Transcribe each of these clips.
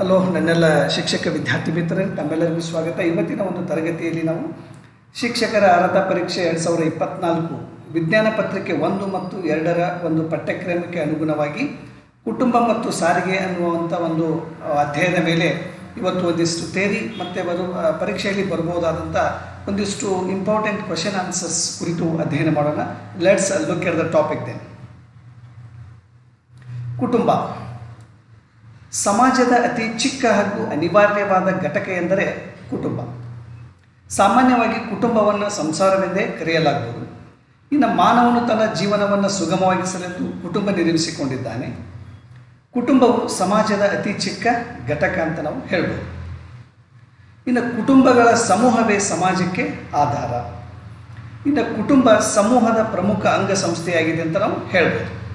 Hello, ನನ್ನೆಲ್ಲ ಶಿಕ್ಷಕ ವಿದ್ಯಾರ್ಥಿ ಮಿತ್ರರೇ, ತಮ್ಮೆಲ್ಲರಿಗೂ ಸ್ವಾಗತ. ಇವತ್ತಿನ ಒಂದು ತರಗತಿಯಲ್ಲಿ ನಾವು ಶಿಕ್ಷಕರ ಅರ್ಹತಾ ಪರೀಕ್ಷೆ ಎರಡು ಸಾವಿರದ ಇಪ್ಪತ್ನಾಲ್ಕು ವಿಜ್ಞಾನ ಪತ್ರಿಕೆ ಒಂದು ಮತ್ತು ಎರಡರ ಒಂದು ಪಠ್ಯಕ್ರಮಕ್ಕೆ ಅನುಗುಣವಾಗಿ ಕುಟುಂಬ ಮತ್ತು ಸಾರಿಗೆ ಅನ್ನುವಂಥ ಒಂದು ಅಧ್ಯಯನದ ಮೇಲೆ ಇವತ್ತು ಒಂದಿಷ್ಟು ತೇರಿ ಮತ್ತು ಬರು ಪರೀಕ್ಷೆಯಲ್ಲಿ ಬರ್ಬೋದಾದಂಥ ಒಂದಿಷ್ಟು ಇಂಪಾರ್ಟೆಂಟ್ ಕ್ವಶನ್ ಆನ್ಸರ್ಸ್ ಕುರಿತು ಅಧ್ಯಯನ ಮಾಡೋಣ. Let's look at the topic then ಕುಟುಂಬ. ಸಮಾಜದ ಅತಿ ಚಿಕ್ಕ ಹಾಗೂ ಅನಿವಾರ್ಯವಾದ ಘಟಕ ಎಂದರೆ ಕುಟುಂಬ. ಸಾಮಾನ್ಯವಾಗಿ ಕುಟುಂಬವನ್ನು ಸಂಸಾರವೆಂದೇ ಕರೆಯಲಾಗುವುದು. ಇನ್ನು ಮಾನವನು ತನ್ನ ಜೀವನವನ್ನು ಸುಗಮವಾಗಿಸಲೆಂದು ಕುಟುಂಬ ನಿರ್ಮಿಸಿಕೊಂಡಿದ್ದಾನೆ. ಕುಟುಂಬವು ಸಮಾಜದ ಅತಿ ಚಿಕ್ಕ ಘಟಕ ಅಂತ ನಾವು ಹೇಳ್ಬೋದು. ಇನ್ನು ಕುಟುಂಬಗಳ ಸಮೂಹವೇ ಸಮಾಜಕ್ಕೆ ಆಧಾರ. ಇನ್ನು ಕುಟುಂಬ ಸಮೂಹದ ಪ್ರಮುಖ ಅಂಗಸಂಸ್ಥೆಯಾಗಿದೆ ಅಂತ ನಾವು ಹೇಳ್ಬೋದು.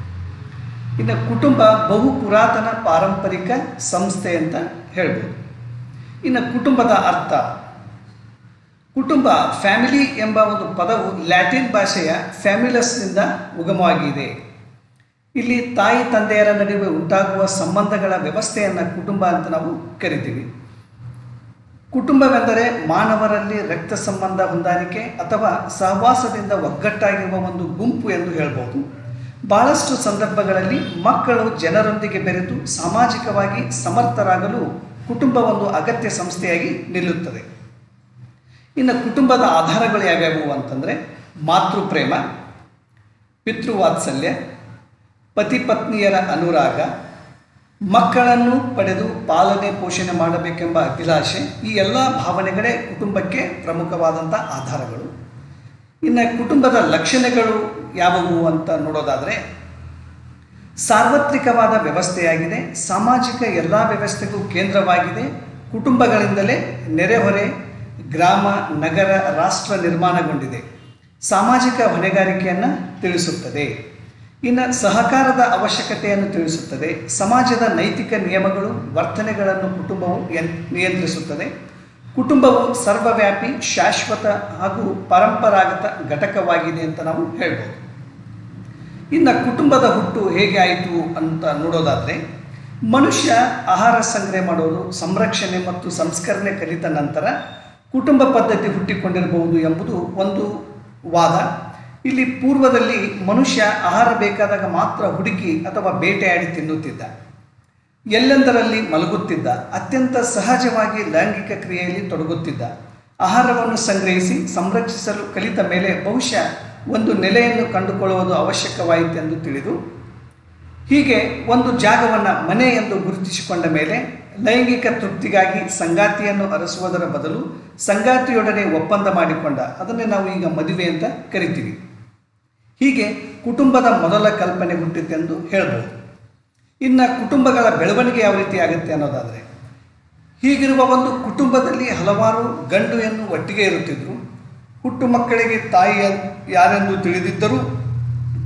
ಇನ್ನು ಕುಟುಂಬ ಬಹು ಪುರಾತನ ಪಾರಂಪರಿಕ ಸಂಸ್ಥೆ ಅಂತ ಹೇಳ್ಬೋದು. ಇನ್ನು ಕುಟುಂಬದ ಅರ್ಥ. ಕುಟುಂಬ, ಫ್ಯಾಮಿಲಿ ಎಂಬ ಒಂದು ಪದವು ಲ್ಯಾಟಿನ್ ಭಾಷೆಯ ಫ್ಯಾಮಿಲಸ್ನಿಂದ ಉಗಮವಾಗಿದೆ. ಇಲ್ಲಿ ತಾಯಿ ತಂದೆಯರ ನಡುವೆ ಉಂಟಾಗುವ ಸಂಬಂಧಗಳ ವ್ಯವಸ್ಥೆಯನ್ನು ಕುಟುಂಬ ಅಂತ ನಾವು ಕರಿತೀವಿ. ಕುಟುಂಬವೆಂದರೆ ಮಾನವರಲ್ಲಿ ರಕ್ತ ಸಂಬಂಧ ಹೊಂದಾಣಿಕೆ ಅಥವಾ ಸಹವಾಸದಿಂದ ಒಗ್ಗಟ್ಟಾಗಿರುವ ಒಂದು ಗುಂಪು ಎಂದು ಹೇಳ್ಬೋದು. ಬಹಳಷ್ಟು ಸಂದರ್ಭಗಳಲ್ಲಿ ಮಕ್ಕಳು ಜನರೊಂದಿಗೆ ಬೆರೆತು ಸಾಮಾಜಿಕವಾಗಿ ಸಮರ್ಥರಾಗಲು ಕುಟುಂಬ ಒಂದು ಅಗತ್ಯ ಸಂಸ್ಥೆಯಾಗಿ ನಿಲ್ಲುತ್ತದೆ. ಇನ್ನು ಕುಟುಂಬದ ಆಧಾರಗಳು ಯಾವ್ಯಾವು ಅಂತಂದರೆ ಮಾತೃಪ್ರೇಮ, ಪಿತೃವಾತ್ಸಲ್ಯ, ಪತಿ ಪತ್ನಿಯರ ಅನುರಾಗ, ಮಕ್ಕಳನ್ನು ಪಡೆದು ಪಾಲನೆ ಪೋಷಣೆ ಮಾಡಬೇಕೆಂಬ ಅಭಿಲಾಷೆ, ಈ ಎಲ್ಲ ಭಾವನೆಗಳೇ ಕುಟುಂಬಕ್ಕೆ ಪ್ರಮುಖವಾದಂಥ ಆಧಾರಗಳು. ಇನ್ನು ಕುಟುಂಬದ ಲಕ್ಷಣಗಳು ಯಾವುವು ಅಂತ ನೋಡೋದಾದರೆ ಸಾರ್ವತ್ರಿಕವಾದ ವ್ಯವಸ್ಥೆಯಾಗಿದೆ. ಸಾಮಾಜಿಕ ಎಲ್ಲ ವ್ಯವಸ್ಥೆಗೂ ಕೇಂದ್ರವಾಗಿದೆ. ಕುಟುಂಬಗಳಿಂದಲೇ ನೆರೆಹೊರೆ ಗ್ರಾಮ, ನಗರ, ರಾಷ್ಟ್ರ ನಿರ್ಮಾಣಗೊಂಡಿದೆ. ಸಾಮಾಜಿಕ ಹೊಣೆಗಾರಿಕೆಯನ್ನು ತಿಳಿಸುತ್ತದೆ. ಇನ್ನು ಸಹಕಾರದ ಅವಶ್ಯಕತೆಯನ್ನು ತಿಳಿಸುತ್ತದೆ. ಸಮಾಜದ ನೈತಿಕ ನಿಯಮಗಳು, ವರ್ತನೆಗಳನ್ನು ಕುಟುಂಬವು ನಿಯಂತ್ರಿಸುತ್ತದೆ. ಕುಟುಂಬವು ಸರ್ವವ್ಯಾಪಿ, ಶಾಶ್ವತ ಹಾಗೂ ಪರಂಪರಾಗತ ಘಟಕವಾಗಿದೆ ಅಂತ ನಾವು ಹೇಳ್ಬೋದು. ಇನ್ನು ಕುಟುಂಬದ ಹುಟ್ಟು ಹೇಗೆ ಆಯಿತು ಅಂತ ನೋಡೋದಾದರೆ, ಮನುಷ್ಯ ಆಹಾರ ಸಂಗ್ರಹ ಮಾಡೋದು, ಸಂರಕ್ಷಣೆ ಮತ್ತು ಸಂಸ್ಕರಣೆ ಕಲಿತ ನಂತರ ಕುಟುಂಬ ಪದ್ಧತಿ ಹುಟ್ಟಿಕೊಂಡಿರಬಹುದು ಎಂಬುದು ಒಂದು ವಾದ. ಇಲ್ಲಿ ಪೂರ್ವದಲ್ಲಿ ಮನುಷ್ಯ ಆಹಾರ ಬೇಕಾದಾಗ ಮಾತ್ರ ಹುಡುಕಿ ಅಥವಾ ಬೇಟೆಯಾಡಿ ತಿನ್ನುತ್ತಿದ್ದ. ಎಲ್ಲೆಂದರಲ್ಲಿ ಮಲಗುತ್ತಿದ್ದ, ಅತ್ಯಂತ ಸಹಜವಾಗಿ ಲೈಂಗಿಕ ಕ್ರಿಯೆಯಲ್ಲಿ ತೊಡಗುತ್ತಿದ್ದ. ಆಹಾರವನ್ನು ಸಂಗ್ರಹಿಸಿ, ಸಂರಕ್ಷಿಸಲು ಕಲಿತ ಮೇಲೆ ಬಹುಶಃ ಒಂದು ನೆಲೆಯನ್ನು ಕಂಡುಕೊಳ್ಳುವುದು ಅವಶ್ಯಕವಾಯಿತೆಂದು ತಿಳಿದು, ಹೀಗೆ ಒಂದು ಜಾಗವನ್ನು ಮನೆ ಎಂದು ಗುರುತಿಸಿಕೊಂಡ ಮೇಲೆ ಲೈಂಗಿಕ ತೃಪ್ತಿಗಾಗಿ ಸಂಗಾತಿಯನ್ನು ಅರಸುವುದರ ಬದಲು ಸಂಗಾತಿಯೊಡನೆ ಒಪ್ಪಂದ ಮಾಡಿಕೊಂಡ. ಅದನ್ನೇ ನಾವು ಈಗ ಮದುವೆ ಅಂತ ಕರಿತೀವಿ. ಹೀಗೆ ಕುಟುಂಬದ ಮೊದಲ ಕಲ್ಪನೆ ಹುಟ್ಟಿತೆಂದು ಹೇಳ್ಬೋದು. ಇನ್ನು ಕುಟುಂಬಗಳ ಬೆಳವಣಿಗೆ ಯಾವ ರೀತಿ ಆಗುತ್ತೆ ಅನ್ನೋದಾದರೆ, ಹೀಗಿರುವ ಒಂದು ಕುಟುಂಬದಲ್ಲಿ ಹಲವಾರು ಗಂಡು ಎನ್ನು ಒಟ್ಟಿಗೆ ಇರುತ್ತಿದ್ದರು ಹುಟ್ಟು ಮಕ್ಕಳಿಗೆ ತಾಯಿ ಯಾರೆಂದು ತಿಳಿದಿದ್ದರೂ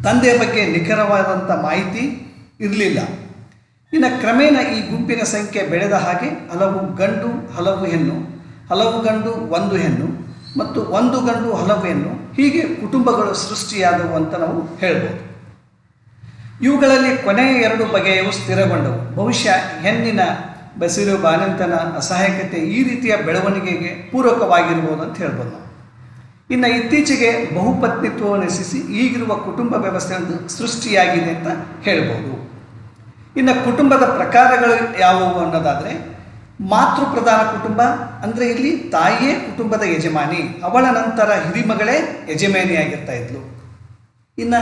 ತಂದೆಯ ಬಗ್ಗೆ ನಿಖರವಾದಂಥ ಮಾಹಿತಿ ಇರಲಿಲ್ಲ. ಇನ್ನು ಕ್ರಮೇಣ ಈ ಗುಂಪಿನ ಸಂಖ್ಯೆ ಬೆಳೆದ ಹಾಗೆ ಹಲವು ಗಂಡು, ಹಲವು ಹೆಣ್ಣು, ಹಲವು ಗಂಡು, ಒಂದು ಹೆಣ್ಣು ಮತ್ತು ಒಂದು ಗಂಡು, ಹಲವು ಹೆಣ್ಣು ಹೀಗೆ ಕುಟುಂಬಗಳು ಸೃಷ್ಟಿಯಾದವು ಅಂತ ನಾವು ಹೇಳ್ಬೋದು. ಇವುಗಳಲ್ಲಿ ಕೊನೆಯ ಎರಡು ಬಗೆಯವು ಸ್ಥಿರಗೊಂಡವು. ಬಹುಶಃ ಹೆಣ್ಣಿನ ಬಸಿರು ಬಾನಂತನ ಅಸಹಾಯಕತೆ ಈ ರೀತಿಯ ಬೆಳವಣಿಗೆಗೆ ಪೂರಕವಾಗಿರ್ಬೋದು ಅಂತ ಹೇಳ್ಬೋದು ಇನ್ನು ಇತ್ತೀಚೆಗೆ ಬಹುಪತ್ನಿತ್ವವನ್ನು ನಶಿಸಿ ಈಗಿರುವ ಕುಟುಂಬ ವ್ಯವಸ್ಥೆ ಒಂದು ಸೃಷ್ಟಿಯಾಗಿದೆ ಅಂತ ಹೇಳ್ಬೋದು. ಇನ್ನು ಕುಟುಂಬದ ಪ್ರಕಾರಗಳು ಯಾವುವು ಅನ್ನೋದಾದರೆ, ಮಾತೃಪ್ರಧಾನ ಕುಟುಂಬ ಅಂದರೆ ಇಲ್ಲಿ ತಾಯಿಯೇ ಕುಟುಂಬದ ಯಜಮಾನಿ, ಅವಳ ನಂತರ ಹಿರಿಮಗಳೇ ಯಜಮಾನಿಯಾಗಿರ್ತಾ ಇದ್ಲು. ಇನ್ನು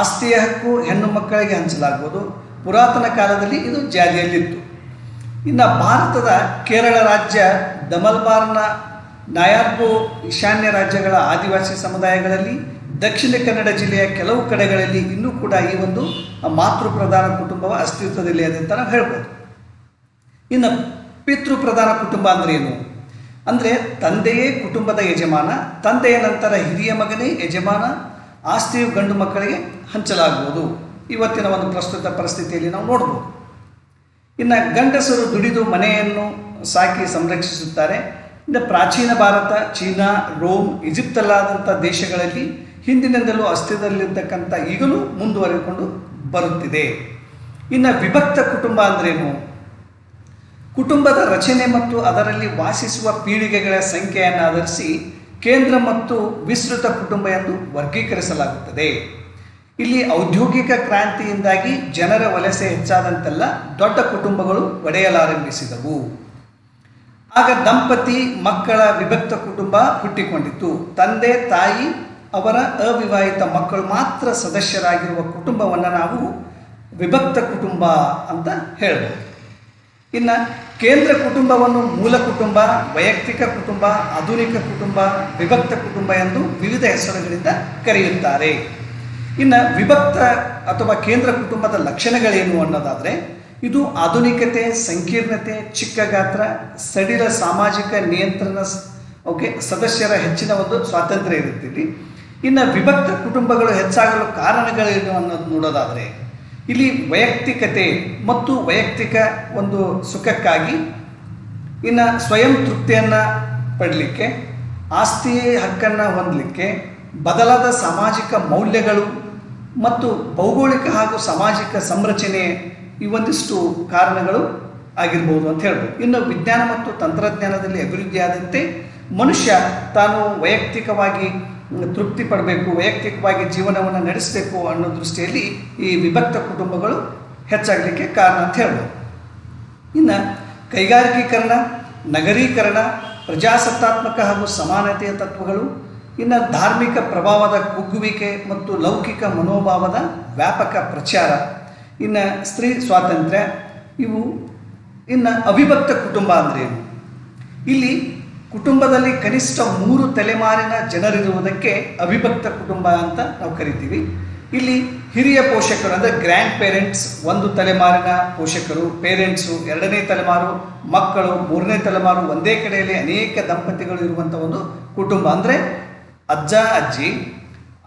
ಆಸ್ತಿಯ ಹಕ್ಕು ಹೆಣ್ಣು ಮಕ್ಕಳಿಗೆ ಹಂಚಲಾಗ್ಬೋದು. ಪುರಾತನ ಕಾಲದಲ್ಲಿ ಇದು ಜಾರಿಯಲ್ಲಿತ್ತು ಇನ್ನು ಭಾರತದ ಕೇರಳ ರಾಜ್ಯ ದಮಲ್ಬಾರ್ನ ನಾಯಾರ್ಬೋ ಈಶಾನ್ಯ ರಾಜ್ಯಗಳ ಆದಿವಾಸಿ ಸಮುದಾಯಗಳಲ್ಲಿ, ದಕ್ಷಿಣ ಕನ್ನಡ ಜಿಲ್ಲೆಯ ಕೆಲವು ಕಡೆಗಳಲ್ಲಿ ಇನ್ನೂ ಕೂಡ ಈ ಒಂದು ಮಾತೃಪ್ರಧಾನ ಕುಟುಂಬವ ಅಸ್ತಿತ್ವದಲ್ಲಿ ಅದೆ ಅಂತ ನಾವು ಹೇಳ್ಬೋದು. ಇನ್ನು ಪಿತೃಪ್ರಧಾನ ಕುಟುಂಬ ಅಂದರೆ ಏನು? ಅಂದರೆ ತಂದೆಯೇ ಕುಟುಂಬದ ಯಜಮಾನ, ತಂದೆಯ ನಂತರ ಹಿರಿಯ ಮಗನೇ ಯಜಮಾನ, ಆಸ್ತಿಯು ಗಂಡು ಮಕ್ಕಳಿಗೆ ಹಂಚಲಾಗುವುದು. ಇವತ್ತಿನ ಒಂದು ಪ್ರಸ್ತುತ ಪರಿಸ್ಥಿತಿಯಲ್ಲಿ ನಾವು ನೋಡ್ಬೋದು. ಇನ್ನು ಗಂಡಸರು ದುಡಿದು ಮನೆಯನ್ನು ಸಾಕಿ ಸಂರಕ್ಷಿಸುತ್ತಾರೆ. ಇನ್ನು ಪ್ರಾಚೀನ ಭಾರತ, ಚೀನಾ, ರೋಮ್, ಈಜಿಪ್ತಲ್ಲಾದಂಥ ದೇಶಗಳಲ್ಲಿ ಹಿಂದಿನಿಂದಲೂ ಅಸ್ತಿತ್ವದಲ್ಲಿರ್ತಕ್ಕಂಥ ಈಗಲೂ ಮುಂದುವರೆದುಕೊಂಡು ಬರುತ್ತಿದೆ. ಇನ್ನು ವಿಭಕ್ತ ಕುಟುಂಬ ಅಂದ್ರೇನು? ಕುಟುಂಬದ ರಚನೆ ಮತ್ತು ಅದರಲ್ಲಿ ವಾಸಿಸುವ ಪೀಳಿಗೆಗಳ ಸಂಖ್ಯೆಯನ್ನು ಆಧರಿಸಿ ಕೇಂದ್ರ ಮತ್ತು ವಿಸ್ತೃತ ಕುಟುಂಬ ಎಂದು ವರ್ಗೀಕರಿಸಲಾಗುತ್ತದೆ. ಇಲ್ಲಿ ಔದ್ಯೋಗಿಕ ಕ್ರಾಂತಿಯಿಂದಾಗಿ ಜನರ ವಲಸೆ ಹೆಚ್ಚಾದಂತೆಲ್ಲ ದೊಡ್ಡ ಕುಟುಂಬಗಳು ಒಡೆಯಲಾರಂಭಿಸಿದವು. ಆಗ ದಂಪತಿ ಮಕ್ಕಳ ವಿಭಕ್ತ ಕುಟುಂಬ ಹುಟ್ಟಿಕೊಂಡಿತು ತಂದೆ, ತಾಯಿ ಅವರ ಅವಿವಾಹಿತ ಮಕ್ಕಳು ಮಾತ್ರ ಸದಸ್ಯರಾಗಿರುವ ಕುಟುಂಬವನ್ನು ನಾವು ವಿಭಕ್ತ ಕುಟುಂಬ ಅಂತ ಹೇಳ್ಬೋದು. ಇನ್ನು ಕೇಂದ್ರ ಕುಟುಂಬವನ್ನು ಮೂಲ ಕುಟುಂಬ, ವೈಯಕ್ತಿಕ ಕುಟುಂಬ, ಆಧುನಿಕ ಕುಟುಂಬ, ವಿಭಕ್ತ ಕುಟುಂಬ ಎಂದು ವಿವಿಧ ಹೆಸರುಗಳಿಂದ ಕರೆಯುತ್ತಾರೆ. ಇನ್ನು ವಿಭಕ್ತ ಅಥವಾ ಕೇಂದ್ರ ಕುಟುಂಬದ ಲಕ್ಷಣಗಳೇನು ಅನ್ನೋದಾದರೆ ಇದು ಆಧುನಿಕತೆ, ಸಂಕೀರ್ಣತೆ, ಚಿಕ್ಕ ಗಾತ್ರ, ಸಡಿಲ ಸಾಮಾಜಿಕ ನಿಯಂತ್ರಣ ಓಕೆ, ಸದಸ್ಯರ ಹೆಚ್ಚಿನ ಒಂದು ಸ್ವಾತಂತ್ರ್ಯ ಇರುತ್ತೆ ಇಲ್ಲಿ. ಇನ್ನು ವಿಭಕ್ತ ಕುಟುಂಬಗಳು ಹೆಚ್ಚಾಗಲು ಕಾರಣಗಳೇನು ಅನ್ನೋದು ನೋಡೋದಾದರೆ, ಇಲ್ಲಿ ವೈಯಕ್ತಿಕತೆ ಮತ್ತು ವೈಯಕ್ತಿಕ ಒಂದು ಸುಖಕ್ಕಾಗಿ ಇನ್ನು ಸ್ವಯಂ ತೃಪ್ತಿಯನ್ನು ಪಡಲಿಕ್ಕೆ ಆಸ್ತಿ ಹಕ್ಕನ್ನು ಹೊಂದಲಿಕ್ಕೆ, ಬದಲಾದ ಸಾಮಾಜಿಕ ಮೌಲ್ಯಗಳು ಮತ್ತು ಭೌಗೋಳಿಕ ಹಾಗೂ ಸಾಮಾಜಿಕ ಸಂರಚನೆ ಈ ಒಂದಿಷ್ಟು ಕಾರಣಗಳು ಆಗಿರ್ಬೋದು ಅಂತ ಹೇಳ್ಬೋದು. ಇನ್ನು ವಿಜ್ಞಾನ ಮತ್ತು ತಂತ್ರಜ್ಞಾನದಲ್ಲಿ ಅಭಿವೃದ್ಧಿಯಾದಂತೆ ಮನುಷ್ಯ ತಾನು ವೈಯಕ್ತಿಕವಾಗಿ ತೃಪ್ತಿ ಪಡಬೇಕು, ವೈಯಕ್ತಿಕವಾಗಿ ಜೀವನವನ್ನು ನಡೆಸಬೇಕು ಅನ್ನೋ ದೃಷ್ಟಿಯಲ್ಲಿ ಈ ವಿಭಕ್ತ ಕುಟುಂಬಗಳು ಹೆಚ್ಚಾಗಲಿಕ್ಕೆ ಕಾರಣ ಅಂತ ಹೇಳ್ಬೋದು. ಇನ್ನು ಕೈಗಾರಿಕೀಕರಣ, ನಗರೀಕರಣ, ಪ್ರಜಾಸತ್ತಾತ್ಮಕ ಹಾಗೂ ಸಮಾನತೆಯ ತತ್ವಗಳು, ಇನ್ನು ಧಾರ್ಮಿಕ ಪ್ರಭಾವದ ಕುಗ್ಗುವಿಕೆ ಮತ್ತು ಲೌಕಿಕ ಮನೋಭಾವದ ವ್ಯಾಪಕ ಪ್ರಚಾರ ಇನ್ನು ಸ್ತ್ರೀ ಸ್ವಾತಂತ್ರ್ಯ, ಇವು ಇನ್ನು ಅವಿಭಕ್ತ ಕುಟುಂಬ ಅಂದ್ರೇನು ಇಲ್ಲಿ ಕುಟುಂಬದಲ್ಲಿ ಕನಿಷ್ಠ ಮೂರು ತಲೆಮಾರಿನ ಜನರಿರುವುದಕ್ಕೆ ಅವಿಭಕ್ತ ಕುಟುಂಬ ಅಂತ ನಾವು ಕರಿತೀವಿ. ಇಲ್ಲಿ ಹಿರಿಯ ಪೋಷಕರು ಅಂದರೆ ಗ್ರ್ಯಾಂಡ್ ಪೇರೆಂಟ್ಸ್ ಒಂದು ತಲೆಮಾರಿನ ಪೋಷಕರು ಪೇರೆಂಟ್ಸು ಎರಡನೇ ತಲೆಮಾರು, ಮಕ್ಕಳು ಮೂರನೇ ತಲೆಮಾರು, ಒಂದೇ ಕಡೆಯಲ್ಲಿ ಅನೇಕ ದಂಪತಿಗಳು ಇರುವಂಥ ಒಂದು ಕುಟುಂಬ ಅಂದರೆ ಅಜ್ಜ, ಅಜ್ಜಿ,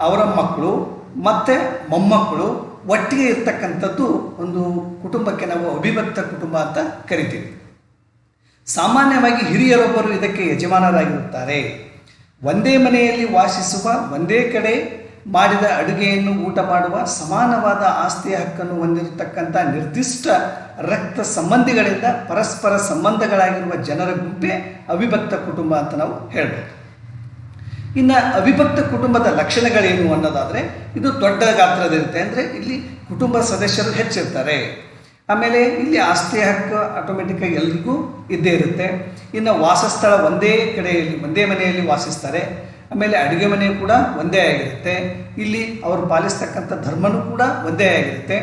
ಅವರ ಮಕ್ಕಳು ಮತ್ತು ಮೊಮ್ಮಕ್ಕಳು ಒಟ್ಟಿಗೆ ಇರ್ತಕ್ಕಂಥದ್ದು ಒಂದು ಕುಟುಂಬಕ್ಕೆ ನಾವು ಅಭಿಭಕ್ತ ಕುಟುಂಬ ಅಂತ ಕರಿತೀವಿ. ಸಾಮಾನ್ಯವಾಗಿ ಹಿರಿಯರೊಬ್ಬರು ಇದಕ್ಕೆ ಯಜಮಾನರಾಗಿರುತ್ತಾರೆ. ಒಂದೇ ಮನೆಯಲ್ಲಿ ವಾಸಿಸುವ, ಒಂದೇ ಕಡೆ ಮಾಡಿದ ಅಡುಗೆಯನ್ನು ಊಟ ಮಾಡುವ, ಸಮಾನವಾದ ಆಸ್ತಿಯ ಹಕ್ಕನ್ನು ಹೊಂದಿರತಕ್ಕಂಥ ನಿರ್ದಿಷ್ಟ ರಕ್ತ ಸಂಬಂಧಿಗಳಿಂದ ಪರಸ್ಪರ ಸಂಬಂಧಗಳಾಗಿರುವ ಜನರ ಗುಂಪೇ ಅವಿಭಕ್ತ ಕುಟುಂಬ ಅಂತ ನಾವು ಹೇಳ್ಬೋದು. ಇನ್ನು ಅವಿಭಕ್ತ ಕುಟುಂಬದ ಲಕ್ಷಣಗಳೇನು ಅನ್ನೋದಾದರೆ, ಇದು ದೊಡ್ಡ ಗಾತ್ರದಿರುತ್ತೆ ಅಂದರೆ ಇಲ್ಲಿ ಕುಟುಂಬ ಸದಸ್ಯರು ಹೆಚ್ಚಿರ್ತಾರೆ. ಆಮೇಲೆ ಇಲ್ಲಿ ಆಸ್ತಿ ಹಕ್ಕು ಆಟೋಮೆಟಿಕ್ಕಾಗಿ ಎಲ್ರಿಗೂ ಇದ್ದೇ ಇರುತ್ತೆ. ಇನ್ನು ವಾಸಸ್ಥಳ ಒಂದೇ ಕಡೆಯಲ್ಲಿ, ಒಂದೇ ಮನೆಯಲ್ಲಿ ವಾಸಿಸ್ತಾರೆ. ಆಮೇಲೆ ಅಡುಗೆ ಮನೆ ಕೂಡ ಒಂದೇ ಆಗಿರುತ್ತೆ. ಇಲ್ಲಿ ಅವರು ಪಾಲಿಸ್ತಕ್ಕಂಥ ಧರ್ಮನೂ ಕೂಡ ಒಂದೇ ಆಗಿರುತ್ತೆ.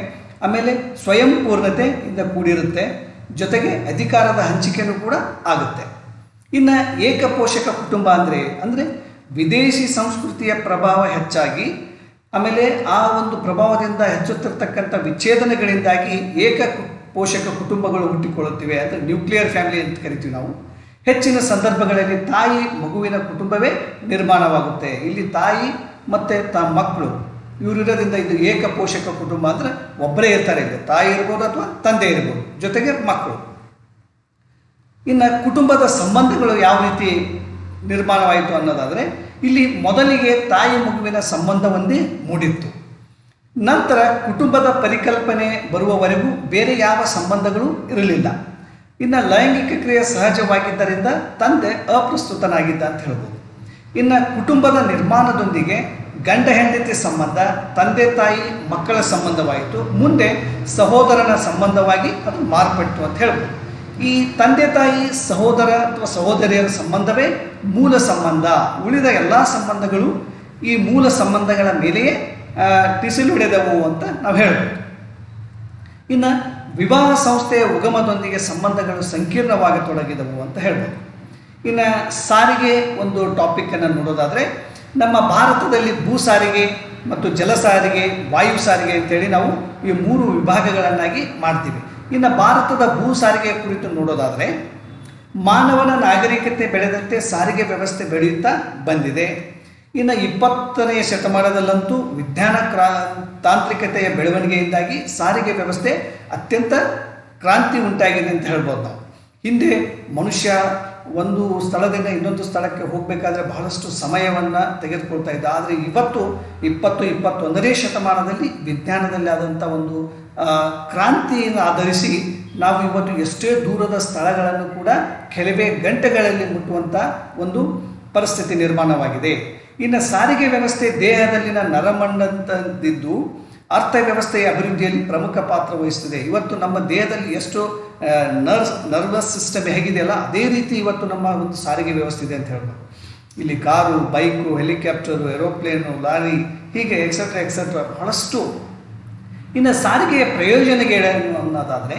ಆಮೇಲೆ ಸ್ವಯಂ ಪೂರ್ಣತೆಯಿಂದ ಕೂಡಿರುತ್ತೆ. ಜೊತೆಗೆ ಅಧಿಕಾರದ ಹಂಚಿಕೆಯೂ ಕೂಡ ಆಗುತ್ತೆ. ಇನ್ನು ಏಕಪೋಷಕ ಕುಟುಂಬ ಅಂದರೆ ಅಂದರೆ ವಿದೇಶಿ ಸಂಸ್ಕೃತಿಯ ಪ್ರಭಾವ ಹೆಚ್ಚಾಗಿ, ಆಮೇಲೆ ಆ ಒಂದು ಪ್ರಭಾವದಿಂದ ಹೆಚ್ಚುತ್ತಿರ್ತಕ್ಕಂಥ ವಿಚ್ಛೇದನಗಳಿಂದಾಗಿ ಏಕ ಪೋಷಕ ಕುಟುಂಬಗಳು ಹುಟ್ಟಿಕೊಳ್ಳುತ್ತಿವೆ ಅಂದರೆ ನ್ಯೂಕ್ಲಿಯರ್ ಫ್ಯಾಮಿಲಿ ಅಂತ ಕರಿತೀವಿ ನಾವು. ಹೆಚ್ಚಿನ ಸಂದರ್ಭಗಳಲ್ಲಿ ತಾಯಿ ಮಗುವಿನ ಕುಟುಂಬವೇ ನಿರ್ಮಾಣವಾಗುತ್ತೆ. ಇಲ್ಲಿ ತಾಯಿ ಮತ್ತು ತಮ್ಮ ಮಕ್ಕಳು ಇವರಿರೋದ್ರಿಂದ ಇದು ಏಕ ಪೋಷಕ ಕುಟುಂಬ ಅಂದರೆ ಒಬ್ಬರೇ ಇರ್ತಾರೆ ಇಲ್ಲಿ. ತಾಯಿ ಇರ್ಬೋದು ಅಥವಾ ತಂದೆ ಇರ್ಬೋದು, ಜೊತೆಗೆ ಮಕ್ಕಳು. ಇನ್ನು ಕುಟುಂಬದ ಸಂಬಂಧಗಳು ಯಾವ ರೀತಿ ನಿರ್ಮಾಣವಾಯಿತು ಅನ್ನೋದಾದರೆ, ಇಲ್ಲಿ ಮೊದಲಿಗೆ ತಾಯಿ ಮಗುವಿನ ಸಂಬಂಧವೊಂದೇ ಮೂಡಿತ್ತು. ನಂತರ ಕುಟುಂಬದ ಪರಿಕಲ್ಪನೆ ಬರುವವರೆಗೂ ಬೇರೆ ಯಾವ ಸಂಬಂಧಗಳು ಇರಲಿಲ್ಲ. ಇನ್ನು ಲೈಂಗಿಕ ಕ್ರಿಯೆ ಸಹಜವಾಗಿದ್ದರಿಂದ ತಂದೆ ಅಪ್ರಸ್ತುತನಾಗಿದ್ದ ಅಂತ ಹೇಳ್ಬೋದು. ಇನ್ನು ಕುಟುಂಬದ ನಿರ್ಮಾಣದೊಂದಿಗೆ ಗಂಡ ಹೆಂಡತಿ ಸಂಬಂಧ, ತಂದೆ ತಾಯಿ ಮಕ್ಕಳ ಸಂಬಂಧವಾಯಿತು. ಮುಂದೆ ಸಹೋದರನ ಸಂಬಂಧವಾಗಿ ಅದು ಮಾರ್ಪಟ್ಟು ಅಂತ ಹೇಳ್ಬೋದು. ಈ ತಂದೆ ತಾಯಿ ಸಹೋದರ ಅಥವಾ ಸಹೋದರಿಯರ ಸಂಬಂಧವೇ ಮೂಲ ಸಂಬಂಧ. ಉಳಿದ ಎಲ್ಲ ಸಂಬಂಧಗಳು ಈ ಮೂಲ ಸಂಬಂಧಗಳ ಮೇಲೆಯೇ ಟಿಸಿಲು ಹಿಡಿದವು ಅಂತ ನಾವು ಹೇಳ್ಬೋದು. ಇನ್ನು ವಿವಾಹ ಸಂಸ್ಥೆಯ ಉಗಮದೊಂದಿಗೆ ಸಂಬಂಧಗಳು ಸಂಕೀರ್ಣವಾಗತೊಡಗಿದವು ಅಂತ ಹೇಳ್ಬೋದು. ಇನ್ನು ಸಾರಿಗೆ ಒಂದು ಟಾಪಿಕ್ಕನ್ನು ನೋಡೋದಾದರೆ, ನಮ್ಮ ಭಾರತದಲ್ಲಿ ಭೂ ಸಾರಿಗೆ ಮತ್ತು ಜಲ ಸಾರಿಗೆ ವಾಯು ಸಾರಿಗೆ ಅಂತೇಳಿ ನಾವು ಈ ಮೂರು ವಿಭಾಗಗಳನ್ನಾಗಿ ಮಾಡ್ತೀವಿ. ಇನ್ನು ಭಾರತದ ಭೂ ಸಾರಿಗೆ ಕುರಿತು ನೋಡೋದಾದರೆ ಮಾನವನ ನಾಗರಿಕತೆ ಬೆಳೆದಂತೆ ಸಾರಿಗೆ ವ್ಯವಸ್ಥೆ ಬೆಳೆಯುತ್ತಾ ಬಂದಿದೆ. ಇನ್ನು ಇಪ್ಪತ್ತನೆಯ ಶತಮಾನದಲ್ಲಂತೂ ವಿಜ್ಞಾನ ಕ್ರಾ, ತಾಂತ್ರಿಕತೆಯ ಬೆಳವಣಿಗೆಯಿಂದಾಗಿ ಸಾರಿಗೆ ವ್ಯವಸ್ಥೆ ಅತ್ಯಂತ ಕ್ರಾಂತಿ ಉಂಟಾಗಿದೆ ಅಂತ ಹೇಳ್ಬೋದು ನಾವು. ಹಿಂದೆ ಮನುಷ್ಯ ಒಂದು ಸ್ಥಳದಿಂದ ಇನ್ನೊಂದು ಸ್ಥಳಕ್ಕೆ ಹೋಗಬೇಕಾದ್ರೆ ಬಹಳಷ್ಟು ಸಮಯವನ್ನು ತೆಗೆದುಕೊಳ್ತಾ ಇದ್ದ. ಆದರೆ ಇವತ್ತು ಇಪ್ಪತ್ತು ಇಪ್ಪತ್ತೊಂದನೇ ಶತಮಾನದಲ್ಲಿ ವಿಜ್ಞಾನದಲ್ಲಿ ಆದಂಥ ಒಂದು ಕ್ರಾಂತಿಯನ್ನು ಆಧರಿಸಿ ನಾವು ಇವತ್ತು ಎಷ್ಟೇ ದೂರದ ಸ್ಥಳಗಳನ್ನು ಕೂಡ ಕೆಲವೇ ಗಂಟೆಗಳಲ್ಲಿ ಮುಟ್ಟುವಂಥ ಒಂದು ಪರಿಸ್ಥಿತಿ ನಿರ್ಮಾಣವಾಗಿದೆ. ಇನ್ನು ಸಾರಿಗೆ ವ್ಯವಸ್ಥೆ ದೇಹದಲ್ಲಿನ ನರಮಂಡಂತದ್ದು ಅರ್ಥವ್ಯವಸ್ಥೆಯ ಅಭಿವೃದ್ಧಿಯಲ್ಲಿ ಪ್ರಮುಖ ಪಾತ್ರ ವಹಿಸುತ್ತದೆ. ಇವತ್ತು ನಮ್ಮ ದೇಹದಲ್ಲಿ ಎಷ್ಟು ನರ್ಸ್, ನರ್ವಸ್ ಸಿಸ್ಟಮ್ ಹೇಗಿದೆಯಲ್ಲ ಅದೇ ರೀತಿ ಇವತ್ತು ನಮ್ಮ ಒಂದು ಸಾರಿಗೆ ವ್ಯವಸ್ಥೆ ಇದೆ ಅಂತ ಹೇಳ್ಬೋದು. ಇಲ್ಲಿ car, bike, helicopter, aeroplane, lorry ಹೀಗೆ ಎಕ್ಸೆಟ್ರಾ ಎಕ್ಸೆಟ್ರಾ ಬಹಳಷ್ಟು ಇನ್ನು ಸಾರಿಗೆಯ ಪ್ರಯೋಜನಗಳೇನು ಅನ್ನೋದಾದರೆ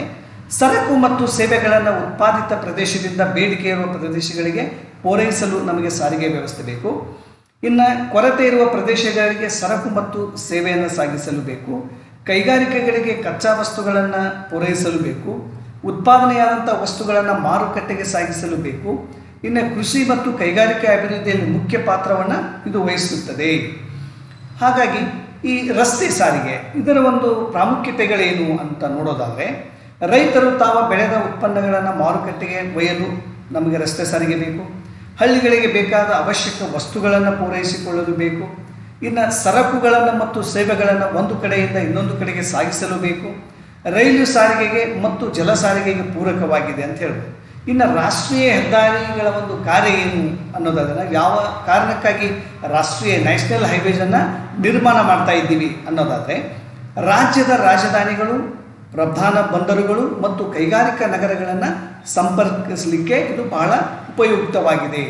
ಸರಕು ಮತ್ತು ಸೇವೆಗಳನ್ನು ಉತ್ಪಾದಿತ ಪ್ರದೇಶದಿಂದ ಬೇಡಿಕೆ ಇರುವ ಪ್ರದೇಶಗಳಿಗೆ ಪೂರೈಸಲು ನಮಗೆ ಸಾರಿಗೆ ವ್ಯವಸ್ಥೆ ಬೇಕು. ಇನ್ನು ಕೊರತೆ ಇರುವ ಪ್ರದೇಶಗಳಿಗೆ ಸರಕು ಮತ್ತು ಸೇವೆಯನ್ನು ಸಾಗಿಸಲು ಬೇಕು. ಕೈಗಾರಿಕೆಗಳಿಗೆ ಕಚ್ಚಾ ವಸ್ತುಗಳನ್ನು ಪೂರೈಸಲು ಬೇಕು. ಉತ್ಪಾದನೆಯಾದಂಥ ವಸ್ತುಗಳನ್ನು ಮಾರುಕಟ್ಟೆಗೆ ಸಾಗಿಸಲು ಬೇಕು. ಇನ್ನು ಕೃಷಿ ಮತ್ತು ಕೈಗಾರಿಕೆ ಅಭಿವೃದ್ಧಿಯಲ್ಲಿ ಮುಖ್ಯ ಪಾತ್ರವನ್ನು ಇದು ವಹಿಸುತ್ತದೆ. ಹಾಗಾಗಿ ಈ ರಸ್ತೆ ಸಾರಿಗೆ ಇದರ ಒಂದು ಪ್ರಾಮುಖ್ಯತೆಗಳೇನು ಅಂತ ನೋಡೋದಾದರೆ, ರೈತರು ತಾವು ಬೆಳೆದ ಉತ್ಪನ್ನಗಳನ್ನು ಮಾರುಕಟ್ಟೆಗೆ ಒಯ್ಯಲು ನಮಗೆ ರಸ್ತೆ ಸಾರಿಗೆ ಬೇಕು, ಹಳ್ಳಿಗಳಿಗೆ ಬೇಕಾದ ಅವಶ್ಯಕ ವಸ್ತುಗಳನ್ನು ಪೂರೈಸಿಕೊಳ್ಳಲು ಬೇಕು, ಇನ್ನು ಸರಕುಗಳನ್ನು ಮತ್ತು ಸೇವೆಗಳನ್ನು ಒಂದು ಕಡೆಯಿಂದ ಇನ್ನೊಂದು ಕಡೆಗೆ ಸಾಗಿಸಲು ಬೇಕು, ರೈಲು ಸಾರಿಗೆಗೆ ಮತ್ತು ಜಲ ಸಾರಿಗೆಗೆ ಪೂರಕವಾಗಿದೆ ಅಂತ ಹೇಳ್ಬೋದು. ಇನ್ನು ರಾಷ್ಟ್ರೀಯ ಹೆದ್ದಾರಿಗಳ ಒಂದು ಕಾರ್ಯ ಏನು ಅನ್ನೋದಾದ್ರೆ ಯಾವ ಕಾರಣಕ್ಕಾಗಿ ರಾಷ್ಟ್ರೀಯ ನ್ಯಾಷನಲ್ ಹೈವೇಸನ್ನು ನಿರ್ಮಾಣ ಮಾಡ್ತಾ ಇದ್ದೀವಿ ಅನ್ನೋದಾದರೆ, ರಾಜ್ಯದ ರಾಜಧಾನಿಗಳು, ಪ್ರಧಾನ ಬಂದರುಗಳು ಮತ್ತು ಕೈಗಾರಿಕಾ ನಗರಗಳನ್ನು ಸಂಪರ್ಕಿಸಲಿಕ್ಕೆ ಇದು ಬಹಳ ಉಪಯುಕ್ತವಾಗಿದೆ.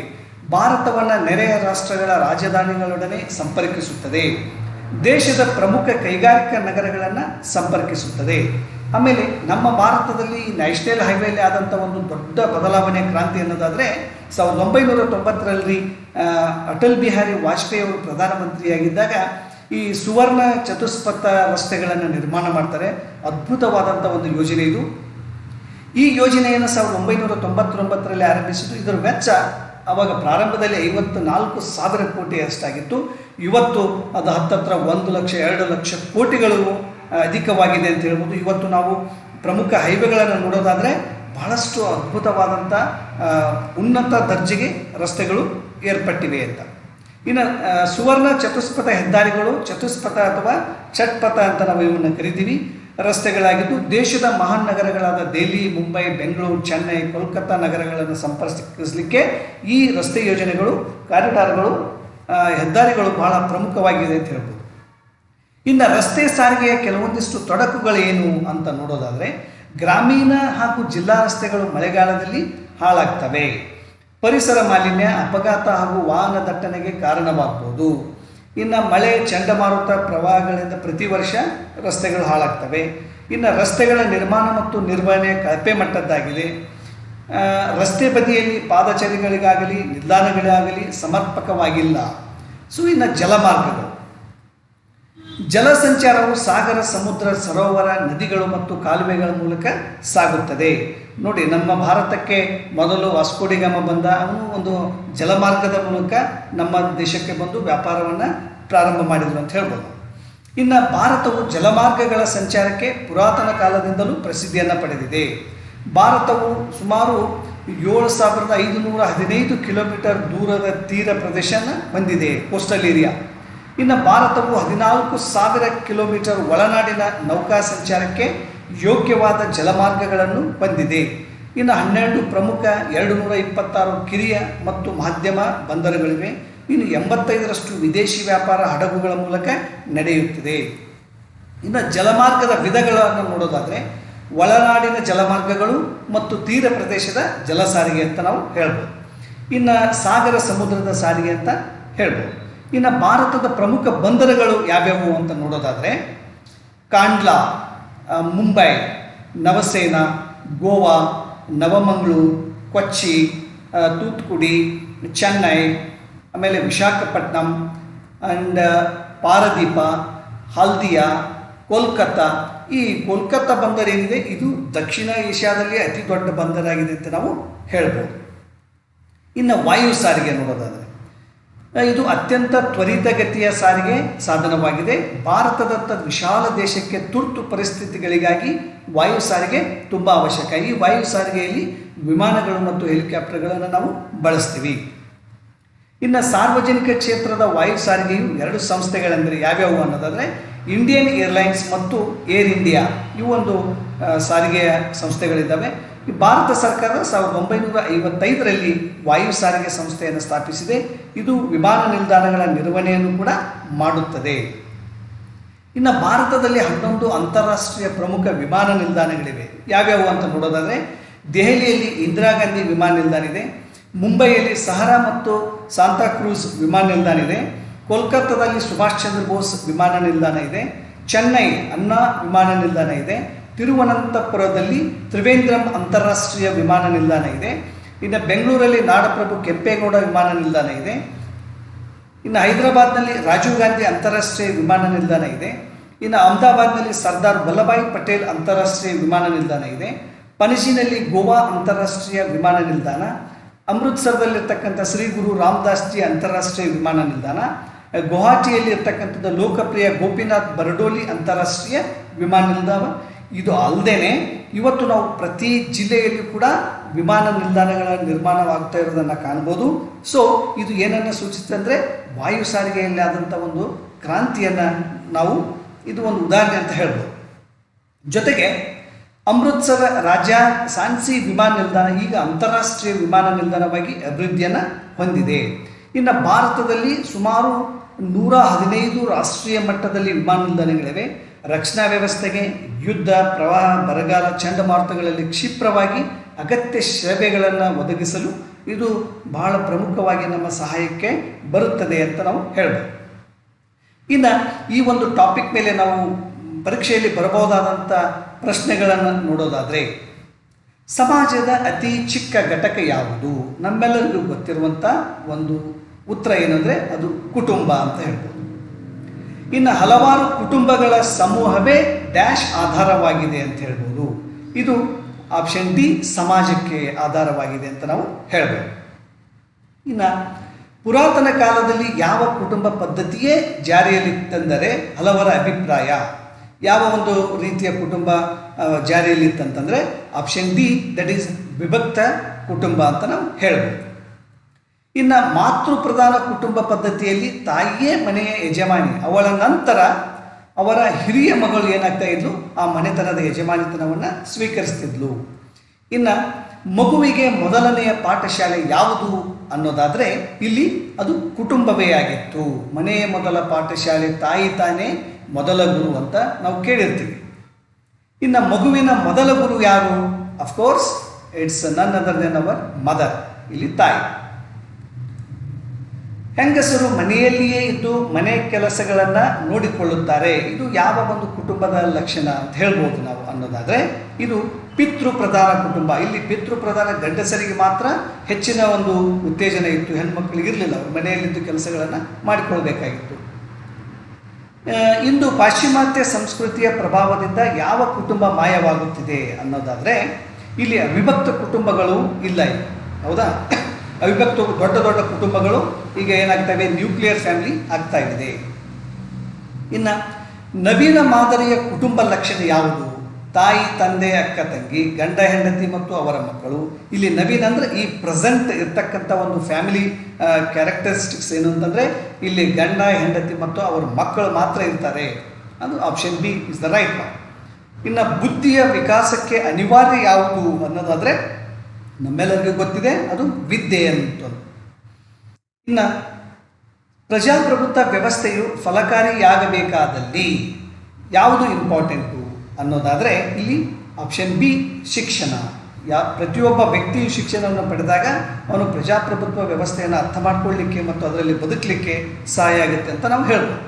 ಭಾರತವನ್ನು ನೆರೆಯ ರಾಷ್ಟ್ರಗಳ ರಾಜಧಾನಿಗಳೊಡನೆ ಸಂಪರ್ಕಿಸುತ್ತದೆ. ದೇಶದ ಪ್ರಮುಖ ಕೈಗಾರಿಕಾ ನಗರಗಳನ್ನು ಸಂಪರ್ಕಿಸುತ್ತದೆ. ಆಮೇಲೆ ನಮ್ಮ ಭಾರತದಲ್ಲಿ ನ್ಯಾಷನಲ್ ಹೈವೇಲಿ ಆದಂಥ ಒಂದು ದೊಡ್ಡ ಬದಲಾವಣೆ ಕ್ರಾಂತಿ ಅನ್ನೋದಾದರೆ ಸಾವಿರದ ಒಂಬೈನೂರ ತೊಂಬತ್ತರಲ್ಲಿ ಅಟಲ್ ಬಿಹಾರಿ ವಾಜಪೇಯಿ ಅವರು ಪ್ರಧಾನಮಂತ್ರಿಯಾಗಿದ್ದಾಗ ಈ ಸುವರ್ಣ ಚತುಷ್ಪಥ ರಸ್ತೆಗಳನ್ನು ನಿರ್ಮಾಣ ಮಾಡ್ತಾರೆ. ಅದ್ಭುತವಾದಂಥ ಒಂದು ಯೋಜನೆ ಇದು. ಈ ಯೋಜನೆಯನ್ನು ಸಾವಿರದ ಒಂಬೈನೂರ ತೊಂಬತ್ತೊಂಬತ್ತರಲ್ಲಿ ಆರಂಭಿಸಿದ್ದು ಇದರ ವೆಚ್ಚ ಅವಾಗ ಪ್ರಾರಂಭದಲ್ಲಿ ಐವತ್ತು ನಾಲ್ಕು ಸಾವಿರ ಕೋಟಿ ಅಷ್ಟಾಗಿತ್ತು. ಇವತ್ತು ಅದು ಹತ್ತತ್ರ ಒಂದು ಲಕ್ಷ ಎರಡು ಲಕ್ಷ ಕೋಟಿಗಳು ಅಧಿಕವಾಗಿದೆ ಅಂತ ಹೇಳ್ಬೋದು. ಇವತ್ತು ನಾವು ಪ್ರಮುಖ ಹೈವೇಗಳನ್ನು ನೋಡೋದಾದರೆ ಬಹಳಷ್ಟು ಅದ್ಭುತವಾದಂಥ ಉನ್ನತ ದರ್ಜೆಗೆ ರಸ್ತೆಗಳು ಏರ್ಪಟ್ಟಿವೆ ಅಂತ. ಇನ್ನು ಸುವರ್ಣ ಚತುಷ್ಪಥ ಹೆದ್ದಾರಿಗಳು, ಚತುಷ್ಪಥ ಅಥವಾ ಚಟ್ಪಥ ಅಂತ ನಾವು ಇವನ್ನು ಕರಿತೀವಿ. ರಸ್ತೆಗಳಾಗಿದ್ದು ದೇಶದ ಮಹಾನ್ ನಗರಗಳಾದ ದೆಹಲಿ, ಮುಂಬೈ, ಬೆಂಗಳೂರು, ಚೆನ್ನೈ, ಕೋಲ್ಕತ್ತಾ ನಗರಗಳನ್ನು ಸಂಪರ್ಕಿಸಲಿಕ್ಕೆ ಈ ರಸ್ತೆ ಯೋಜನೆಗಳು, ಕಾರಿಡಾರ್ಗಳು ಹೆದ್ದಾರಿಗಳು ಬಹಳ ಪ್ರಮುಖವಾಗಿದೆ ಅಂತ ಹೇಳ್ಬೋದು. ಇನ್ನು ರಸ್ತೆ ಸಾರಿಗೆಯ ಕೆಲವೊಂದಿಷ್ಟು ತೊಡಕುಗಳೇನು ಅಂತ ನೋಡೋದಾದರೆ ಗ್ರಾಮೀಣ ಹಾಗೂ ಜಿಲ್ಲಾ ರಸ್ತೆಗಳು ಮಳೆಗಾಲದಲ್ಲಿ ಹಾಳಾಗ್ತವೆ. ಪರಿಸರ ಮಾಲಿನ್ಯ, ಅಪಘಾತ ಹಾಗೂ ವಾಹನ ದಟ್ಟಣೆಗೆ ಕಾರಣವಾಗ್ಬೋದು. ಇನ್ನು ಮಳೆ, ಚಂಡಮಾರುತ, ಪ್ರವಾಹಗಳಿಂದ ಪ್ರತಿ ವರ್ಷ ರಸ್ತೆಗಳು ಹಾಳಾಗ್ತವೆ. ಇನ್ನು ರಸ್ತೆಗಳ ನಿರ್ಮಾಣ ಮತ್ತು ನಿರ್ವಹಣೆ ಕಳಪೆ ಮಟ್ಟದ್ದಾಗಿದೆ. ರಸ್ತೆ ಬದಿಯಲ್ಲಿ ಪಾದಚಾರಿಗಳಿಗಾಗಲಿ ನಿಲ್ದಾಣಗಳಿಗಾಗಲಿ ಸಮರ್ಪಕವಾಗಿಲ್ಲ. ಸೊ ಇನ್ನು ಜಲಮಾರ್ಗಗಳು. ಜಲ ಸಂಚಾರವು ಸಾಗರ, ಸಮುದ್ರ, ಸರೋವರ, ನದಿಗಳು ಮತ್ತು ಕಾಲುವೆಗಳ ಮೂಲಕ ಸಾಗುತ್ತದೆ. ನೋಡಿ, ನಮ್ಮ ಭಾರತಕ್ಕೆ ಮೊದಲು ವಾಸ್ಕೋಡಿಗಾಮ ಬಂದ ಅವನು ಒಂದು ಜಲಮಾರ್ಗದ ಮೂಲಕ ನಮ್ಮ ದೇಶಕ್ಕೆ ಬಂದು ವ್ಯಾಪಾರವನ್ನು ಪ್ರಾರಂಭ ಮಾಡಿದರು ಅಂತ ಹೇಳ್ಬೋದು. ಇನ್ನು ಭಾರತವು ಜಲಮಾರ್ಗಗಳ ಸಂಚಾರಕ್ಕೆ ಪುರಾತನ ಕಾಲದಿಂದಲೂ ಪ್ರಸಿದ್ಧಿಯನ್ನು ಪಡೆದಿದೆ. ಭಾರತವು ಸುಮಾರು ಏಳು ಸಾವಿರದ ಐದುನೂರ ಹದಿನೈದು ಕಿಲೋಮೀಟರ್ ದೂರದ ತೀರ ಪ್ರದೇಶನ ಹೊಂದಿದೆ, ಕೋಸ್ಟಲ್ ಏರಿಯಾ. ಇನ್ನು ಭಾರತವು ಹದಿನಾಲ್ಕು ಸಾವಿರ ಕಿಲೋಮೀಟರ್ ಒಳನಾಡಿನ ನೌಕಾ ಸಂಚಾರಕ್ಕೆ ಯೋಗ್ಯವಾದ ಜಲಮಾರ್ಗಗಳನ್ನು ಹೊಂದಿದೆ ಇನ್ನು ಹನ್ನೆರಡು ಪ್ರಮುಖ ಎರಡು ನೂರ ಇಪ್ಪತ್ತಾರು ಕಿರಿಯ ಮತ್ತು ಮಾಧ್ಯಮ ಬಂದರುಗಳಿವೆ. ಇನ್ನು ಎಂಬತ್ತೈದರಷ್ಟು ವಿದೇಶಿ ವ್ಯಾಪಾರ ಹಡಗುಗಳ ಮೂಲಕ ನಡೆಯುತ್ತಿದೆ. ಇನ್ನು ಜಲಮಾರ್ಗದ ವಿಧಗಳನ್ನು ನೋಡೋದಾದರೆ, ಒಳನಾಡಿನ ಜಲಮಾರ್ಗಗಳು ಮತ್ತು ತೀರ ಪ್ರದೇಶದ ಜಲ ಸಾರಿಗೆ ಅಂತ ನಾವು ಹೇಳ್ಬೋದು. ಇನ್ನು ಸಾಗರ ಸಮುದ್ರದ ಸಾರಿಗೆ ಅಂತ ಹೇಳ್ಬೋದು. ಇನ್ನು ಭಾರತದ ಪ್ರಮುಖ ಬಂದರುಗಳು ಯಾವ್ಯಾವು ಅಂತ ನೋಡೋದಾದರೆ ಕಾಂಡ್ಲಾ ಮುಂಬೈ, ನವಸೇನಾ, ಗೋವಾ, ನವಮಂಗಳೂರು, ಕೊಚ್ಚಿ ತೂತ್ಕುಡಿ, ಚೆನ್ನೈ, ಆಮೇಲೆ ವಿಶಾಖಪಟ್ಟಣಂ ಆ್ಯಂಡ್ ಪಾರದೀಪ, ಹಲ್ದಿಯಾ, ಕೋಲ್ಕತ್ತಾ. ಈ ಕೋಲ್ಕತ್ತಾ ಬಂದರ್ ಏನಿದೆ? ಇದು ದಕ್ಷಿಣ ಏಷ್ಯಾದಲ್ಲಿ ಅತಿ ದೊಡ್ಡ ಬಂದರಾಗಿದೆ ಅಂತ ನಾವು ಹೇಳ್ಬೋದು. ಇನ್ನು ವಾಯು ಸಾರಿಗೆ ನೋಡೋದಾದರೆ. ಇದು ಅತ್ಯಂತ ತ್ವರಿತಗತಿಯ ಸಾರಿಗೆ ಸಾಧನವಾಗಿದೆ. ಭಾರತದತ್ತ ವಿಶಾಲ ದೇಶಕ್ಕೆ ತುರ್ತು ಪರಿಸ್ಥಿತಿಗಳಿಗಾಗಿ ವಾಯು ಸಾರಿಗೆ ತುಂಬ ಅವಶ್ಯಕ. ಈ ವಾಯು ಸಾರಿಗೆಯಲ್ಲಿ ವಿಮಾನಗಳು ಮತ್ತು ಹೆಲಿಕಾಪ್ಟರ್ಗಳನ್ನು ನಾವು ಬಳಸ್ತೀವಿ. ಇನ್ನು ಸಾರ್ವಜನಿಕ ಕ್ಷೇತ್ರದ ವಾಯು ಸಾರಿಗೆಯು ಎರಡು ಸಂಸ್ಥೆಗಳೆಂದರೆ ಯಾವ್ಯಾವು ಅನ್ನೋದಾದರೆ ಇಂಡಿಯನ್ ಏರ್ಲೈನ್ಸ್ ಮತ್ತು ಏರ್ ಇಂಡಿಯಾ. ಇವು ಒಂದು ಸಾರಿಗೆಯ ಸಂಸ್ಥೆಗಳಿದ್ದಾವೆ. ಭಾರತ ಸರ್ಕಾರ ಸಾವಿರದ ಒಂಬೈನೂರ ಐವತ್ತೈದರಲ್ಲಿ ವಾಯು ಸಾರಿಗೆ ಸಂಸ್ಥೆಯನ್ನು ಸ್ಥಾಪಿಸಿದೆ. ಇದು ವಿಮಾನ ನಿಲ್ದಾಣಗಳ ನಿರ್ವಹಣೆಯನ್ನು ಕೂಡ ಮಾಡುತ್ತದೆ. ಇನ್ನು ಭಾರತದಲ್ಲಿ ಹನ್ನೊಂದು ಅಂತಾರಾಷ್ಟ್ರೀಯ ಪ್ರಮುಖ ವಿಮಾನ ನಿಲ್ದಾಣಗಳಿವೆ. ಯಾವ್ಯಾವು ಅಂತ ನೋಡೋದಾದರೆ, ದೆಹಲಿಯಲ್ಲಿ ಇಂದಿರಾ ಗಾಂಧಿ ವಿಮಾನ ನಿಲ್ದಾಣ ಇದೆ. ಮುಂಬೈಯಲ್ಲಿ ಸಹರಾ ಮತ್ತು ಸಾಂತಾಕ್ರೂಸ್ ವಿಮಾನ ನಿಲ್ದಾಣ ಇದೆ. ಕೋಲ್ಕತ್ತಾದಲ್ಲಿ ಸುಭಾಷ್ ಚಂದ್ರ ಬೋಸ್ ವಿಮಾನ ನಿಲ್ದಾಣ ಇದೆ. ಚೆನ್ನೈ ಅನ್ನಾ ವಿಮಾನ ನಿಲ್ದಾಣ ಇದೆ. ತಿರುವನಂತಪುರದಲ್ಲಿ ತ್ರಿವೇಂದ್ರಂ ಅಂತಾರಾಷ್ಟ್ರೀಯ ವಿಮಾನ ನಿಲ್ದಾಣ ಇದೆ. ಇನ್ನು ಬೆಂಗಳೂರಲ್ಲಿ ನಾಡಪ್ರಭು ಕೆಂಪೇಗೌಡ ವಿಮಾನ ನಿಲ್ದಾಣ ಇದೆ. ಇನ್ನು ಹೈದರಾಬಾದ್ನಲ್ಲಿ ರಾಜೀವ್ ಗಾಂಧಿ ಅಂತಾರಾಷ್ಟ್ರೀಯ ವಿಮಾನ ನಿಲ್ದಾಣ ಇದೆ. ಇನ್ನು ಅಹಮದಾಬಾದ್ನಲ್ಲಿ ಸರ್ದಾರ್ ವಲ್ಲಭಾಯ್ ಪಟೇಲ್ ಅಂತಾರಾಷ್ಟ್ರೀಯ ವಿಮಾನ ನಿಲ್ದಾಣ ಇದೆ. ಪಣಜಿನಲ್ಲಿ ಗೋವಾ ಅಂತಾರಾಷ್ಟ್ರೀಯ ವಿಮಾನ ನಿಲ್ದಾಣ. ಅಮೃತ್ಸರದಲ್ಲಿರ್ತಕ್ಕಂಥ ಶ್ರೀ ಗುರು ರಾಮದಾಸ್ ಜಿ ಅಂತಾರಾಷ್ಟ್ರೀಯ ವಿಮಾನ ನಿಲ್ದಾಣ. ಗುವಾಹಟಿಯಲ್ಲಿ ಇರ್ತಕ್ಕಂಥದ್ದು ಲೋಕಪ್ರಿಯ ಗೋಪಿನಾಥ್ ಬರಡೋಲಿ ಅಂತಾರಾಷ್ಟ್ರೀಯ ವಿಮಾನ ನಿಲ್ದಾಣ. ಇದು ಅಲ್ಲದೆ ಇವತ್ತು ನಾವು ಪ್ರತಿ ಜಿಲ್ಲೆಯಲ್ಲಿ ಕೂಡ ವಿಮಾನ ನಿಲ್ದಾಣಗಳ ನಿರ್ಮಾಣವಾಗ್ತಾ ಇರೋದನ್ನು ಕಾಣ್ಬೋದು. ಸೊ ಇದು ಏನನ್ನು ಸೂಚಿಸುತ್ತೆ ಅಂದರೆ ವಾಯು ಸಾರಿಗೆಯಲ್ಲಿ ಆದಂಥ ಒಂದು ಕ್ರಾಂತಿಯನ್ನು ನಾವು ಇದು ಒಂದು ಉದಾಹರಣೆ ಅಂತ ಹೇಳ್ಬೋದು. ಜೊತೆಗೆ ಅಮೃತ್ಸರ ರಾಜ್ಯ ಸಾನ್ಸಿ ವಿಮಾನ ನಿಲ್ದಾಣ ಈಗ ಅಂತಾರಾಷ್ಟ್ರೀಯ ವಿಮಾನ ನಿಲ್ದಾಣವಾಗಿ ಅಭಿವೃದ್ಧಿಯನ್ನು ಹೊಂದಿದೆ. ಇನ್ನು ಭಾರತದಲ್ಲಿ ಸುಮಾರು ನೂರ ಹದಿನೈದು ರಾಷ್ಟ್ರೀಯ ಮಟ್ಟದಲ್ಲಿ ವಿಮಾನ ನಿಲ್ದಾಣಗಳಿವೆ. ರಕ್ಷಣಾ ವ್ಯವಸ್ಥೆಗೆ ಯುದ್ಧ, ಪ್ರವಾಹ, ಬರಗಾಲ, ಚಂಡಮಾರುತಗಳಲ್ಲಿ ಕ್ಷಿಪ್ರವಾಗಿ ಅಗತ್ಯ ಸೇವೆಗಳನ್ನು ಒದಗಿಸಲು ಇದು ಬಹಳ ಪ್ರಮುಖವಾಗಿ ನಮ್ಮ ಸಹಾಯಕ್ಕೆ ಬರುತ್ತದೆ ಅಂತ ನಾವು ಹೇಳ್ಬೋದು. ಇನ್ನು ಈ ಒಂದು ಟಾಪಿಕ್ ಮೇಲೆ ನಾವು ಪರೀಕ್ಷೆಯಲ್ಲಿ ಬರಬಹುದಾದಂಥ ಪ್ರಶ್ನೆಗಳನ್ನು ನೋಡೋದಾದರೆ, ಸಮಾಜದ ಅತಿ ಚಿಕ್ಕ ಘಟಕ ಯಾವುದು? ನಮ್ಮೆಲ್ಲರಿಗೂ ಗೊತ್ತಿರುವಂಥ ಒಂದು ಉತ್ತರ ಏನಂದರೆ ಅದು ಕುಟುಂಬ ಅಂತ ಹೇಳ್ಬೋದು. ಇನ್ನು ಹಲವಾರು ಕುಟುಂಬಗಳ ಸಮೂಹವೇ ಡ್ಯಾಶ್ ಆಧಾರವಾಗಿದೆ ಅಂತ ಹೇಳ್ಬೋದು. ಇದು ಆಪ್ಷನ್ ಡಿ ಸಮಾಜಕ್ಕೆ ಆಧಾರವಾಗಿದೆ ಅಂತ ನಾವು ಹೇಳ್ಬೋದು. ಇನ್ನು ಪುರಾತನ ಕಾಲದಲ್ಲಿ ಯಾವ ಕುಟುಂಬ ಪದ್ಧತಿಯೇ ಜಾರಿಯಲ್ಲಿತ್ತೆಂದರೆ ಹಲವರ ಅಭಿಪ್ರಾಯ. ಯಾವ ಒಂದು ರೀತಿಯ ಕುಟುಂಬ ಜಾರಿಯಲ್ಲಿತ್ತಂತಂದರೆ ಆಪ್ಷನ್ ಡಿ, ದಟ್ ಈಸ್ ವಿಭಕ್ತ ಕುಟುಂಬ ಅಂತ ನಾವು ಹೇಳ್ಬೋದು. ಇನ್ನು ಮಾತೃ ಪ್ರಧಾನ ಕುಟುಂಬ ಪದ್ಧತಿಯಲ್ಲಿ ತಾಯಿಯೇ ಮನೆಯ ಯಜಮಾನಿ. ಅವಳ ನಂತರ ಅವರ ಹಿರಿಯ ಮಗಳು ಏನಾಗ್ತಾ ಇದ್ಲು? ಆ ಮನೆತನದ ಯಜಮಾನಿತನವನ್ನು ಸ್ವೀಕರಿಸ್ತಿದ್ಲು. ಇನ್ನು ಮಗುವಿಗೆ ಮೊದಲನೆಯ ಪಾಠಶಾಲೆ ಯಾವುದು ಅನ್ನೋದಾದರೆ ಇಲ್ಲಿ ಅದು ಕುಟುಂಬವೇ ಆಗಿತ್ತು. ಮನೆಯ ಮೊದಲ ಪಾಠಶಾಲೆ ತಾಯಿ ತಾನೇ ಮೊದಲ ಗುರು ಅಂತ ನಾವು ಕೇಳಿರ್ತೀವಿ. ಇನ್ನು ಮಗುವಿನ ಮೊದಲ ಗುರು ಯಾರು? Of course it's none other than our mother ಇಲ್ಲಿ ತಾಯಿ. ಹೆಂಗಸರು ಮನೆಯಲ್ಲಿಯೇ ಇದ್ದು ಮನೆ ಕೆಲಸಗಳನ್ನು ನೋಡಿಕೊಳ್ಳುತ್ತಾರೆ. ಇದು ಯಾವ ಒಂದು ಕುಟುಂಬದ ಲಕ್ಷಣ ಅಂತ ಹೇಳ್ಬೋದು ನಾವು ಅನ್ನೋದಾದರೆ, ಇದು ಪಿತೃ ಪ್ರಧಾನ ಕುಟುಂಬ. ಇಲ್ಲಿ ಪಿತೃ ಪ್ರಧಾನ ಗಂಡಸರಿಗೆ ಮಾತ್ರ ಹೆಚ್ಚಿನ ಒಂದು ಉತ್ತೇಜನ ಇತ್ತು. ಹೆಣ್ಮಕ್ಳಿಗೆ ಇರಲಿಲ್ಲ. ಅವರು ಮನೆಯಲ್ಲಿದ್ದು ಕೆಲಸಗಳನ್ನು ಮಾಡಿಕೊಳ್ಬೇಕಾಗಿತ್ತು ಇಂದು ಪಾಶ್ಚಿಮಾತ್ಯ ಸಂಸ್ಕೃತಿಯ ಪ್ರಭಾವದಿಂದ ಯಾವ ಕುಟುಂಬ ಮಾಯವಾಗುತ್ತಿದೆ ಅನ್ನೋದಾದರೆ, ಇಲ್ಲಿ ಅವಿಭಕ್ತ ಕುಟುಂಬಗಳು ಇಲ್ಲ ಇಲ್ಲಿ. ಹೌದಾ? ಅವಿಭಕ್ತ ದೊಡ್ಡ ದೊಡ್ಡ ಕುಟುಂಬಗಳು ಈಗ ಏನಾಗ್ತವೆ? ನ್ಯೂಕ್ಲಿಯರ್ ಫ್ಯಾಮಿಲಿ ಆಗ್ತಾ ಇದೆ. ಇನ್ನು ನವೀನ ಮಾದರಿಯ ಕುಟುಂಬ ಲಕ್ಷಣ ಯಾವುದು? ತಾಯಿ, ತಂದೆ, ಅಕ್ಕ, ತಂಗಿ, ಗಂಡ, ಹೆಂಡತಿ ಮತ್ತು ಅವರ ಮಕ್ಕಳು. ಇಲ್ಲಿ ನವೀನ್ ಅಂದರೆ ಈ ಪ್ರೆಸೆಂಟ್ ಇರ್ತಕ್ಕಂಥ ಒಂದು ಫ್ಯಾಮಿಲಿ ಕ್ಯಾರೆಕ್ಟರಿಸ್ಟಿಕ್ಸ್ ಏನು ಅಂತಂದರೆ ಇಲ್ಲಿ ಗಂಡ, ಹೆಂಡತಿ ಮತ್ತು ಅವರ ಮಕ್ಕಳು ಮಾತ್ರ ಇರ್ತಾರೆ. ಅದು option B is the right one ಇನ್ನು ಬುದ್ಧಿಯ ವಿಕಾಸಕ್ಕೆ ಅನಿವಾರ್ಯ ಯಾವುದು ಅನ್ನೋದಾದರೆ ನಮ್ಮೆಲ್ಲರಿಗೂ ಗೊತ್ತಿದೆ, ಅದು ವಿದ್ಯೆ ಅಂತ ಇನ್ನು ಪ್ರಜಾಪ್ರಭುತ್ವ ವ್ಯವಸ್ಥೆಯು ಫಲಕಾರಿಯಾಗಬೇಕಾದಲ್ಲಿ ಯಾವುದು ಇಂಪಾರ್ಟೆಂಟು ಅನ್ನೋದಾದರೆ ಇಲ್ಲಿ ಆಪ್ಷನ್ ಬಿ, ಶಿಕ್ಷಣ. ಯಾ ಪ್ರತಿಯೊಬ್ಬ ವ್ಯಕ್ತಿಯು ಶಿಕ್ಷಣವನ್ನು ಪಡೆದಾಗ ಅವನು ಪ್ರಜಾಪ್ರಭುತ್ವ ವ್ಯವಸ್ಥೆಯನ್ನು ಅರ್ಥ ಮಾಡ್ಕೊಳ್ಳಿಕ್ಕೆ ಮತ್ತು ಅದರಲ್ಲಿ ಬದುಕಲಿಕ್ಕೆ ಸಹಾಯ ಆಗುತ್ತೆ ಅಂತ ನಾವು ಹೇಳ್ಬೋದು.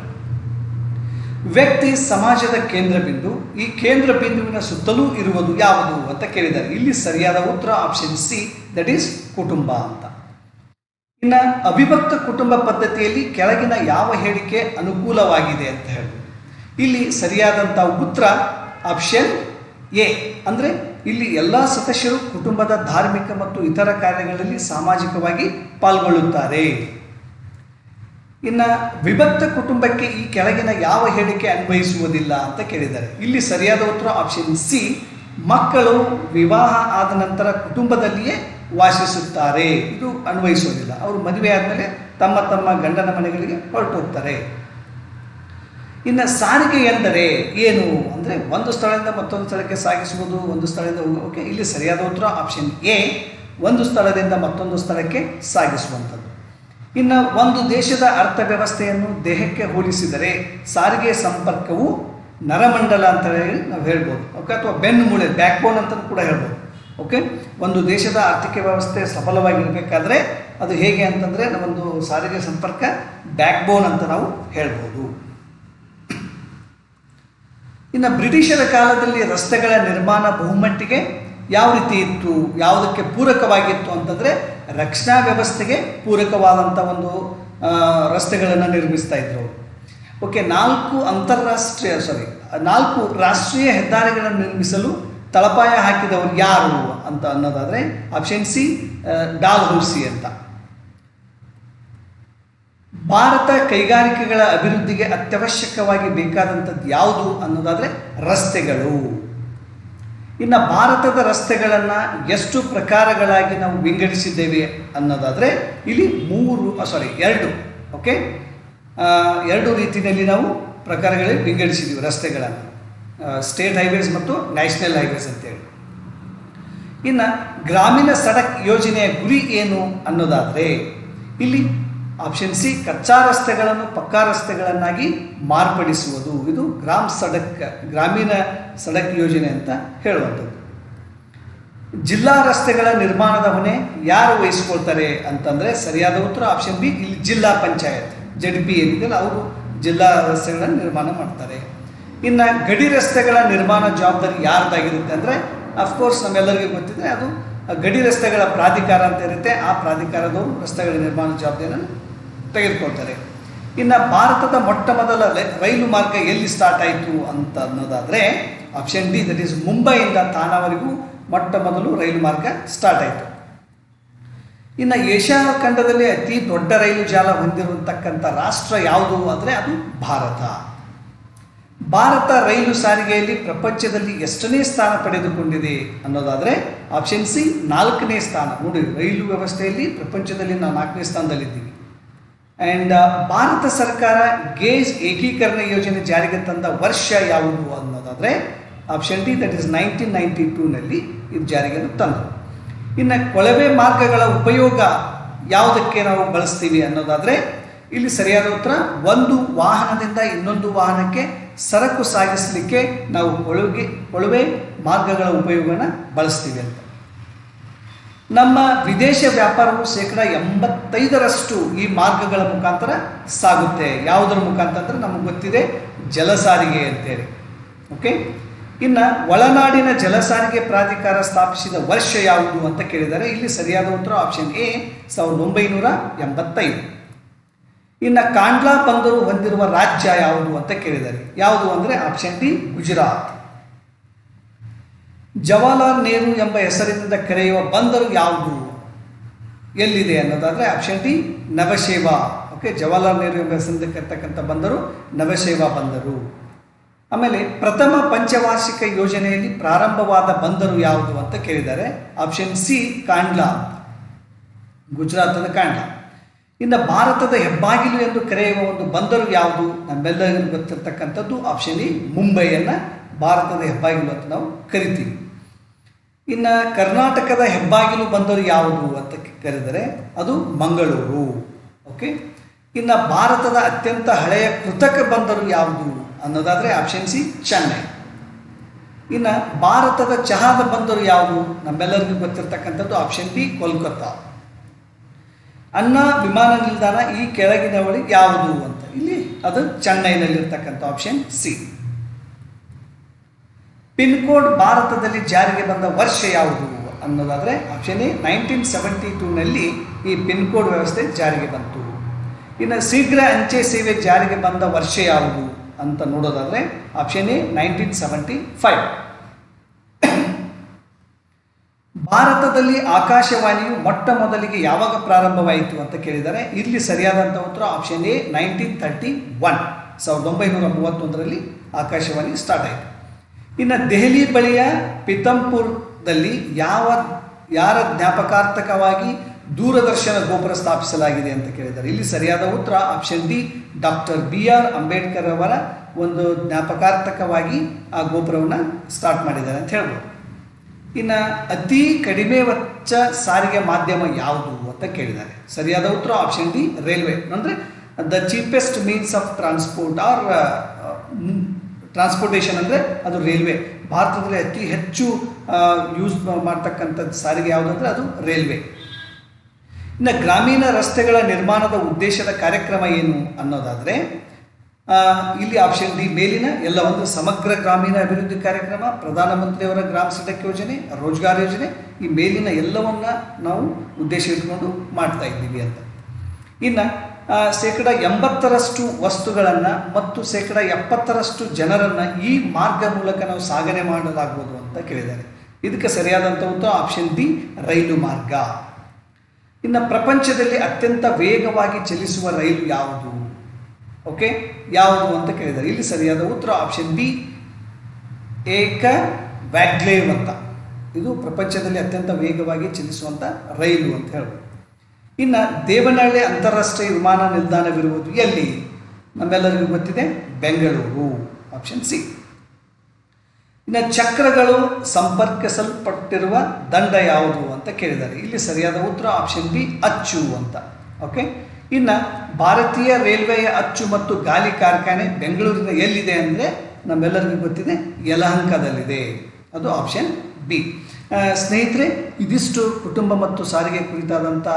ವ್ಯಕ್ತಿ ಸಮಾಜದ ಕೇಂದ್ರ ಬಿಂದು ಈ ಕೇಂದ್ರ ಬಿಂದುವಿನ ಸುತ್ತಲೂ ಇರುವುದು ಯಾವುದು ಅಂತ ಕೇಳಿದ್ದಾರೆ. ಇಲ್ಲಿ ಸರಿಯಾದ ಉತ್ತರ ಆಪ್ಷನ್ ಸಿ, ದಟ್ ಈಸ್ ಕುಟುಂಬ ಅಂತ. ಇನ್ನು ಅವಿಭಕ್ತ ಕುಟುಂಬ ಪದ್ಧತಿಯಲ್ಲಿ ಕೆಳಗಿನ ಯಾವ ಹೇಳಿಕೆ ಅನುಕೂಲವಾಗಿದೆ ಅಂತ ಹೇಳಿ. ಇಲ್ಲಿ ಸರಿಯಾದಂಥ ಉತ್ತರ ಆಪ್ಷನ್ ಎ ಅಂದರೆ ಇಲ್ಲಿ ಎಲ್ಲ ಸದಸ್ಯರು ಕುಟುಂಬದ ಧಾರ್ಮಿಕ ಮತ್ತು ಇತರ ಕಾರ್ಯಗಳಲ್ಲಿ ಸಾಮಾಜಿಕವಾಗಿ ಪಾಲ್ಗೊಳ್ಳುತ್ತಾರೆ. ಇನ್ನು ವಿಭಕ್ತ ಕುಟುಂಬಕ್ಕೆ ಈ ಕೆಳಗಿನ ಯಾವ ಹೇಳಿಕೆ ಅನ್ವಯಿಸುವುದಿಲ್ಲ ಅಂತ ಕೇಳಿದ್ದಾರೆ. ಇಲ್ಲಿ ಸರಿಯಾದ ಉತ್ತರ ಆಪ್ಷನ್ ಸಿ ಮಕ್ಕಳು ವಿವಾಹ ಆದ ನಂತರ ಕುಟುಂಬದಲ್ಲಿಯೇ ವಾಸಿಸುತ್ತಾರೆ. ಇದು ಅನ್ವಯಿಸುವುದಿಲ್ಲ. ಅವರು ಮದುವೆ ಆದಮೇಲೆ ತಮ್ಮ ತಮ್ಮ ಗಂಡನ ಮನೆಗಳಿಗೆ ಹೊರಟೋಗ್ತಾರೆ. ಇನ್ನು ಸಾರಿಗೆ ಎಂದರೆ ಏನು? ಅಂದರೆ ಒಂದು ಸ್ಥಳದಿಂದ ಮತ್ತೊಂದು ಸ್ಥಳಕ್ಕೆ ಸಾಗಿಸುವುದು, ಒಂದು ಸ್ಥಳದಿಂದ ಓಕೆ, ಇಲ್ಲಿ ಸರಿಯಾದ ಉತ್ತರ ಆಪ್ಷನ್ ಎ ಒಂದು ಸ್ಥಳದಿಂದ ಮತ್ತೊಂದು ಸ್ಥಳಕ್ಕೆ ಸಾಗಿಸುವಂಥದ್ದು. ಇನ್ನು ಒಂದು ದೇಶದ ಅರ್ಥವ್ಯವಸ್ಥೆಯನ್ನು ದೇಹಕ್ಕೆ ಹೋಲಿಸಿದರೆ ಸಾರಿಗೆ ಸಂಪರ್ಕವು ನರಮಂಡಲ ಅಂತ ಹೇಳಿ ನಾವು ಹೇಳ್ಬೋದು. ಓಕೆ, ಅಥವಾ ಬೆನ್ನು ಮೂಳೆ ಬ್ಯಾಕ್ ಬೋನ್ ಅಂತಲೂ ಕೂಡ ಹೇಳ್ಬೋದು. ಓಕೆ? ಒಂದು ದೇಶದ ಆರ್ಥಿಕ ವ್ಯವಸ್ಥೆ ಸಫಲವಾಗಿರಬೇಕಾದ್ರೆ ಅದು ಹೇಗೆ ಅಂತಂದರೆ ಒಂದು ಸಾರಿಗೆ ಸಂಪರ್ಕ ಬ್ಯಾಕ್ ಬೋನ್ ಅಂತ ನಾವು ಹೇಳ್ಬೋದು. ಇನ್ನು ಬ್ರಿಟಿಷರ ಕಾಲದಲ್ಲಿ ರಸ್ತೆಗಳ ನಿರ್ಮಾಣ ಬಹುಮಟ್ಟಿಗೆ ಯಾವ ರೀತಿ ಇತ್ತು, ಯಾವುದಕ್ಕೆ ಪೂರಕವಾಗಿತ್ತು ಅಂತಂದರೆ ರಕ್ಷಣಾ ವ್ಯವಸ್ಥೆಗೆ ಪೂರಕವಾದಂಥ ಒಂದು ರಸ್ತೆಗಳನ್ನು ನಿರ್ಮಿಸ್ತಾ ಇದ್ರು. ಓಕೆ, ನಾಲ್ಕು ಅಂತಾರಾಷ್ಟ್ರೀಯ ಸಾರಿ ನಾಲ್ಕು ರಾಷ್ಟ್ರೀಯ ಹೆದ್ದಾರಿಗಳನ್ನು ನಿರ್ಮಿಸಲು ತಳಪಾಯ ಹಾಕಿದವರು ಯಾರು ಅಂತ ಅನ್ನೋದಾದರೆ ಆಪ್ಷನ್ ಸಿ ಡಾಲ್ ಹೌಸಿ ಅಂತ. ಭಾರತ ಕೈಗಾರಿಕೆಗಳ ಅಭಿವೃದ್ಧಿಗೆ ಅತ್ಯವಶ್ಯಕವಾಗಿ ಬೇಕಾದಂಥದ್ದು ಯಾವುದು ಅನ್ನೋದಾದರೆ ರಸ್ತೆಗಳು. ಇನ್ನು ಭಾರತದ ರಸ್ತೆಗಳನ್ನು ಎಷ್ಟು ಪ್ರಕಾರಗಳಾಗಿ ನಾವು ವಿಂಗಡಿಸಿದ್ದೇವೆ ಅನ್ನೋದಾದರೆ ಇಲ್ಲಿ ಮೂರು ಸಾರಿ ಎರಡು ಓಕೆ ಎರಡು ರೀತಿಯಲ್ಲಿ ನಾವು ಪ್ರಕಾರಗಳಲ್ಲಿ ವಿಂಗಡಿಸಿದ್ದೀವಿ ರಸ್ತೆಗಳನ್ನು. ಸ್ಟೇಟ್ ಹೈವೇಸ್ ಮತ್ತು ನ್ಯಾಷನಲ್ ಹೈವೇಸ್ ಅಂತೇಳಿ. ಇನ್ನು ಗ್ರಾಮೀಣ ಸಡಕ್ ಯೋಜನೆಯ ಗುರಿ ಏನು ಅನ್ನೋದಾದರೆ, ಇಲ್ಲಿ ಆಪ್ಷನ್ ಸಿ ಕಚ್ಚಾ ರಸ್ತೆಗಳನ್ನು ಪಕ್ಕಾ ರಸ್ತೆಗಳನ್ನಾಗಿ ಮಾರ್ಪಡಿಸುವುದು. ಇದು ಗ್ರಾಮ ಸಡಕ್, ಗ್ರಾಮೀಣ ಸಡಕ್ ಯೋಜನೆ ಅಂತ ಹೇಳುವಂಥದ್ದು. ಜಿಲ್ಲಾ ರಸ್ತೆಗಳ ನಿರ್ಮಾಣದ ಹೊಣೆ ಯಾರು ವಹಿಸ್ಕೊಳ್ತಾರೆ ಅಂತಂದರೆ ಸರಿಯಾದ ಉತ್ತರ ಆಪ್ಷನ್ ಬಿ ಇಲ್ಲಿ ಜಿಲ್ಲಾ ಪಂಚಾಯತ್ ಜಡ್ ಪಿ ಏನಿದೆಯಲ್ಲ, ಅವರು ಜಿಲ್ಲಾ ರಸ್ತೆಗಳನ್ನು ನಿರ್ಮಾಣ ಮಾಡ್ತಾರೆ. ಇನ್ನು ಗಡಿ ರಸ್ತೆಗಳ ನಿರ್ಮಾಣ ಜವಾಬ್ದಾರಿ ಯಾರ್ದಾಗಿರುತ್ತೆ ಅಂದರೆ ಅಫ್ಕೋರ್ಸ್ ನಮ್ಮೆಲ್ಲರಿಗೂ ಗೊತ್ತಿದೆ ಅದು ಗಡಿ ರಸ್ತೆಗಳ ಪ್ರಾಧಿಕಾರ ಅಂತ ಇರುತ್ತೆ. ಆ ಪ್ರಾಧಿಕಾರದವರು ರಸ್ತೆಗಳ ನಿರ್ಮಾಣ ಜವಾಬ್ದಾರಿಯನ್ನು ತೆಗೆದುಕೊಳ್ತಾರೆ. ಇನ್ನು ಭಾರತದ ಮೊಟ್ಟ ಮೊದಲ ರೈಲು ಮಾರ್ಗ ಎಲ್ಲಿ ಸ್ಟಾರ್ಟ್ ಆಯಿತು ಅಂತ ಅನ್ನೋದಾದರೆ ಆಪ್ಷನ್ ಡಿ ದಟ್ ಈಸ್ ಮುಂಬೈಯಿಂದ ತಾನಾವರೆಗೂ ಮೊಟ್ಟ ಮೊದಲು ರೈಲು ಮಾರ್ಗ ಸ್ಟಾರ್ಟ್ ಆಯಿತು. ಇನ್ನು ಏಷ್ಯಾ ಖಂಡದಲ್ಲಿ ಅತಿ ದೊಡ್ಡ ರೈಲು ಜಾಲ ಹೊಂದಿರತಕ್ಕಂಥ ರಾಷ್ಟ್ರ ಯಾವುದು ಅಂದರೆ ಅದು ಭಾರತ. ಭಾರತ ರೈಲು ಸಾರಿಗೆಯಲ್ಲಿ ಪ್ರಪಂಚದಲ್ಲಿ ಎಷ್ಟನೇ ಸ್ಥಾನ ಪಡೆದುಕೊಂಡಿದೆ ಅನ್ನೋದಾದರೆ ಆಪ್ಷನ್ ಸಿ ನಾಲ್ಕನೇ ಸ್ಥಾನ. ನೋಡಿ, ರೈಲು ವ್ಯವಸ್ಥೆಯಲ್ಲಿ ಪ್ರಪಂಚದಲ್ಲಿ ನಾವು ನಾಲ್ಕನೇ ಸ್ಥಾನದಲ್ಲಿದ್ದೀವಿ. ಆ್ಯಂಡ್ ಭಾರತ ಸರ್ಕಾರ ಗೇಜ್ ಏಕೀಕರಣ ಯೋಜನೆ ಜಾರಿಗೆ ತಂದ ವರ್ಷ ಯಾವುದು ಅನ್ನೋದಾದರೆ option D that is nineteen ninety ಟೂನಲ್ಲಿ ಇದು ಜಾರಿಗೆ ತಂದರು. ಇನ್ನು ಕೊಳವೆ ಮಾರ್ಗಗಳ ಉಪಯೋಗ ಯಾವುದಕ್ಕೆ ನಾವು ಬಳಸ್ತೀವಿ ಅನ್ನೋದಾದರೆ ಇಲ್ಲಿ ಸರಿಯಾದ ಉತ್ತರ, ಒಂದು ವಾಹನದಿಂದ ಇನ್ನೊಂದು ವಾಹನಕ್ಕೆ ಸರಕು ಸಾಗಿಸಲಿಕ್ಕೆ ನಾವು ಕೊಳುಗೆ ಕೊಳವೆ ಮಾರ್ಗಗಳ ಉಪಯೋಗನ ಬಳಸ್ತೀವಿ ಅಂತ. ನಮ್ಮ ವಿದೇಶ ವ್ಯಾಪಾರವು ಶೇಕಡ ಎಂಬತ್ತೈದರಷ್ಟು ಈ ಮಾರ್ಗಗಳ ಮುಖಾಂತರ ಸಾಗುತ್ತೆ. ಯಾವುದರ ಮುಖಾಂತರ ನಮಗೆ ಗೊತ್ತಿದೆ, ಜಲಸಾರಿಗೆ ಅಂತೇಳಿ. ಓಕೆ ಇನ್ನು ಒಳನಾಡಿನ ಜಲಸಾರಿಗೆ ಪ್ರಾಧಿಕಾರ ಸ್ಥಾಪಿಸಿದ ವರ್ಷ ಯಾವುದು ಅಂತ ಕೇಳಿದರೆ ಇಲ್ಲಿ ಸರಿಯಾದ ಉತ್ತರ ಆಪ್ಷನ್ ಎ ಸಾವಿರದ ಒಂಬೈನೂರ ಎಂಬತ್ತೈದು. ಇನ್ನು ಕಾಂಡ್ಲಾ ಬಂದರು ಹೊಂದಿರುವ ರಾಜ್ಯ ಯಾವುದು ಅಂತ ಕೇಳಿದ್ದಾರೆ. ಯಾವುದು ಅಂದರೆ ಆಪ್ಷನ್ ಡಿ ಗುಜರಾತ್. ಜವಾಹರ್ಲಾಲ್ ನೆಹರು ಎಂಬ ಹೆಸರಿನಿಂದ ಕರೆಯುವ ಬಂದರು ಯಾವುದು? ಎಲ್ಲಿದೆ ಅನ್ನೋದಾದರೆ option D Nhava Sheva. Okay Jawaharlal Nehru ಎಂಬ ಹೆಸರಿಂದ ಕರ್ತಕ್ಕಂಥ ಬಂದರು, ನವಶೇವಾ ಬಂದರು. ಆಮೇಲೆ ಪ್ರಥಮ ಪಂಚವಾರ್ಷಿಕ ಯೋಜನೆಯಲ್ಲಿ ಪ್ರಾರಂಭವಾದ ಬಂದರು ಯಾವುದು ಅಂತ ಕೇಳಿದ್ದಾರೆ. Option C Kandla. ಗುಜರಾತದ ಕಾಂಡ್ಲಾ. ಇನ್ನು ಭಾರತದ ಹೆಬ್ಬಾಗಿಲು ಎಂದು ಕರೆಯುವ ಒಂದು ಬಂದರು ಯಾವುದು? ನಮ್ಮೆಲ್ಲರಿಗೂ ಗೊತ್ತಿರತಕ್ಕಂಥದ್ದು ಆಪ್ಷನ್ ಇ ಮುಂಬೈಯನ್ನು ಭಾರತದ ಹೆಬ್ಬಾಗಿಲು ಅಂತ ನಾವು ಕರಿತೀವಿ. ಇನ್ನು ಕರ್ನಾಟಕದ ಹೆಬ್ಬಾಗಿಲು ಬಂದರು ಯಾವುದು ಅಂತ ಕರೆದರೆ ಅದು ಮಂಗಳೂರು. ಓಕೆ ಇನ್ನು ಭಾರತದ ಅತ್ಯಂತ ಹಳೆಯ ಕೃತಕ ಬಂದರು ಯಾವುದು ಅನ್ನೋದಾದರೆ ಆಪ್ಷನ್ ಸಿ ಚೆನ್ನೈ. ಇನ್ನು ಭಾರತದ ಚಹಾದ ಬಂದರು ಯಾವುದು? ನಮ್ಮೆಲ್ಲರಿಗೂ ಗೊತ್ತಿರತಕ್ಕಂಥದ್ದು ಆಪ್ಷನ್ ಬಿ ಕೋಲ್ಕತ್ತಾ. ಅನ್ನ ವಿಮಾನ ನಿಲ್ದಾಣ ಈ ಕೆಳಗಿನವಳಿ ಯಾವುದು ಅಂತ. ಇಲ್ಲಿ ಅದು ಚೆನ್ನೈನಲ್ಲಿರ್ತಕ್ಕಂಥ ಆಪ್ಷನ್ ಸಿ ಪಿನ್ ಕೋಡ್ ಭಾರತದಲ್ಲಿ ಜಾರಿಗೆ ಬಂದ ವರ್ಷ ಯಾವುದು ಅನ್ನೋದಾದರೆ ಆಪ್ಷನ್ ಎ ನೈನ್ಟೀನ್ ಸೆವೆಂಟಿ ಟೂನಲ್ಲಿ ಈ ಪಿನ್ ಕೋಡ್ ವ್ಯವಸ್ಥೆ ಜಾರಿಗೆ ಬಂತು. ಇನ್ನು ಶೀಘ್ರ ಅಂಚೆ ಸೇವೆ ಜಾರಿಗೆ ಬಂದ ವರ್ಷ ಯಾವುದು ಅಂತ ನೋಡೋದಾದರೆ option A nineteen seventy five ಭಾರತದಲ್ಲಿ ಆಕಾಶವಾಣಿಯು ಮೊಟ್ಟ ಮೊದಲಿಗೆ ಯಾವಾಗ ಪ್ರಾರಂಭವಾಯಿತು ಅಂತ ಕೇಳಿದರೆ ಇಲ್ಲಿ ಸರಿಯಾದಂಥ ಉತ್ತರ option A nineteen thirty one ಸಾವಿರದ ಒಂಬೈನೂರ ಮೂವತ್ತೊಂದರಲ್ಲಿ ಆಕಾಶವಾಣಿ ಸ್ಟಾರ್ಟ್ ಆಯಿತು. ಇನ್ನು ದೆಹಲಿ ಬಳಿಯ ಪಿತಂಪುರದಲ್ಲಿ ಯಾವ, ಯಾರ ಜ್ಞಾಪಕಾರ್ಥಕವಾಗಿ ದೂರದರ್ಶನ ಗೋಪುರ ಸ್ಥಾಪಿಸಲಾಗಿದೆ ಅಂತ ಕೇಳಿದ್ದಾರೆ ಇಲ್ಲಿ ಸರಿಯಾದ ಉತ್ತರ option D doctor B R Ambedkar ಅವರ ಒಂದು ಜ್ಞಾಪಕಾರ್ಥಕವಾಗಿ ಆ ಗೋಪುರವನ್ನು ಸ್ಟಾರ್ಟ್ ಮಾಡಿದ್ದಾರೆ ಅಂತ ಹೇಳ್ಬೋದು. ಇನ್ನು ಅತಿ ಕಡಿಮೆ ವೆಚ್ಚ ಸಾರಿಗೆ ಮಾಧ್ಯಮ ಯಾವುದು ಅಂತ ಕೇಳಿದ್ದಾರೆ. ಸರಿಯಾದ ಉತ್ತರ ಆಪ್ಷನ್ ಡಿ ರೈಲ್ವೆ ಅಂದರೆ the cheapest means of transport or transportation ಅಂದರೆ ಅದು ರೈಲ್ವೆ ಭಾರತದಲ್ಲಿ ಅತಿ ಹೆಚ್ಚು ಯೂಸ್ ಮಾಡ್ತಕ್ಕಂಥದ್ದು ಸಾರಿಗೆ ಯಾವುದು ಅಂದರೆ ಅದು ರೈಲ್ವೆ ಇನ್ನು ಗ್ರಾಮೀಣ ರಸ್ತೆಗಳ ನಿರ್ಮಾಣದ ಉದ್ದೇಶದ ಕಾರ್ಯಕ್ರಮ ಏನು ಅನ್ನೋದಾದರೆ ಇಲ್ಲಿ ಆಪ್ಷನ್ ಡಿ ಮೇಲಿನ ಎಲ್ಲ ಒಂದು ಸಮಗ್ರ ಗ್ರಾಮೀಣ ಅಭಿವೃದ್ಧಿ ಕಾರ್ಯಕ್ರಮ, ಪ್ರಧಾನಮಂತ್ರಿಯವರ ಗ್ರಾಮ ಸಡಕ್ ಯೋಜನೆ, ರೋಜ್ಗಾರ್ ಯೋಜನೆ, ಈ ಮೇಲಿನ ಎಲ್ಲವನ್ನ ನಾವು ಉದ್ದೇಶ ಇಟ್ಕೊಂಡು ಮಾಡ್ತಾ ಇದ್ದೀವಿ ಅಂತ. ಇನ್ನು ಶೇಕಡ ಎಂಬತ್ತರಷ್ಟು ವಸ್ತುಗಳನ್ನು ಮತ್ತು ಶೇಕಡ ಎಪ್ಪತ್ತರಷ್ಟು ಜನರನ್ನು ಈ ಮಾರ್ಗ ಮೂಲಕ ನಾವು ಸಾಗಣೆ ಮಾಡಲಾಗ್ಬೋದು ಅಂತ ಕೇಳಿದ್ದಾರೆ. ಇದಕ್ಕೆ ಸರಿಯಾದಂಥ ಉತ್ತರ ಆಪ್ಷನ್ ಡಿ ರೈಲು ಮಾರ್ಗ. ಇನ್ನು ಪ್ರಪಂಚದಲ್ಲಿ ಅತ್ಯಂತ ವೇಗವಾಗಿ ಚಲಿಸುವ ರೈಲು ಯಾವುದು? ಓಕೆ ಯಾವುದು ಅಂತ ಕೇಳಿದ್ದಾರೆ. ಇಲ್ಲಿ ಸರಿಯಾದ ಉತ್ತರ ಆಪ್ಷನ್ ಬಿ ಏಕ ವ್ಯಾಗ್ಲೇವ್ ಅಂತ ಇದು ಪ್ರಪಂಚದಲ್ಲಿ ಅತ್ಯಂತ ವೇಗವಾಗಿ ಚಲಿಸುವಂಥ ರೈಲು ಅಂತ ಹೇಳ್ಬೋದು. ಇನ್ನು ದೇವನಹಳ್ಳಿ ಅಂತಾರಾಷ್ಟ್ರೀಯ ವಿಮಾನ ನಿಲ್ದಾಣವಿರುವುದು ಎಲ್ಲಿ? ನಮ್ಮೆಲ್ಲರಿಗೂ ಗೊತ್ತಿದೆ, ಬೆಂಗಳೂರು. ಆಪ್ಷನ್ ಸಿ ಇನ್ನು ಚಕ್ರಗಳು ಸಂಪರ್ಕಿಸಲ್ಪಟ್ಟಿರುವ ದಂಡ ಯಾವುದು ಅಂತ ಕೇಳಿದ್ದಾರೆ. ಇಲ್ಲಿ ಸರಿಯಾದ ಉತ್ತರ ಆಪ್ಷನ್ ಬಿ ಅಚ್ಚು ಅಂತ. ಓಕೆ ಇನ್ನು ಭಾರತೀಯ ರೈಲ್ವೆಯ ಅಚ್ಚು ಮತ್ತು ಗಾಲಿ ಕಾರ್ಖಾನೆ ಬೆಂಗಳೂರಿನ ಎಲ್ಲಿದೆ ಅಂದರೆ ನಮ್ಮೆಲ್ಲರಿಗೂ ಗೊತ್ತಿದೆ, ಯಲಹಂಕದಲ್ಲಿದೆ. ಅದು ಆಪ್ಷನ್ ಬಿ ಸ್ನೇಹಿತರೆ, ಇದಿಷ್ಟು ಕುಟುಂಬ ಮತ್ತು ಸಾರಿಗೆ ಕುರಿತಾದಂಥ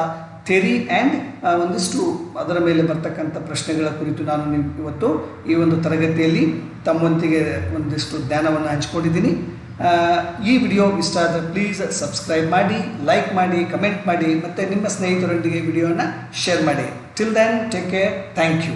ಥೆರಿ ಆ್ಯಂಡ್ ಒಂದಿಷ್ಟು ಅದರ ಮೇಲೆ ಬರ್ತಕ್ಕಂಥ ಪ್ರಶ್ನೆಗಳ ಕುರಿತು ನಾನು ನಿಮ್ ಇವತ್ತು ಈ ಒಂದು ತರಗತಿಯಲ್ಲಿ ತಮ್ಮೊಂದಿಗೆ ಒಂದಿಷ್ಟು ಜ್ಞಾನವನ್ನು ಹಂಚ್ಕೊಂಡಿದ್ದೀನಿ. ಈ ವಿಡಿಯೋ ಇಷ್ಟ ಆದರೆ ಪ್ಲೀಸ್ ಸಬ್ಸ್ಕ್ರೈಬ್ ಮಾಡಿ ಲೈಕ್ ಮಾಡಿ ಕಮೆಂಟ್ ಮಾಡಿ, ಮತ್ತು ನಿಮ್ಮ ಸ್ನೇಹಿತರೊಂದಿಗೆ ವಿಡಿಯೋನ ಶೇರ್ ಮಾಡಿ. Till then take care thank you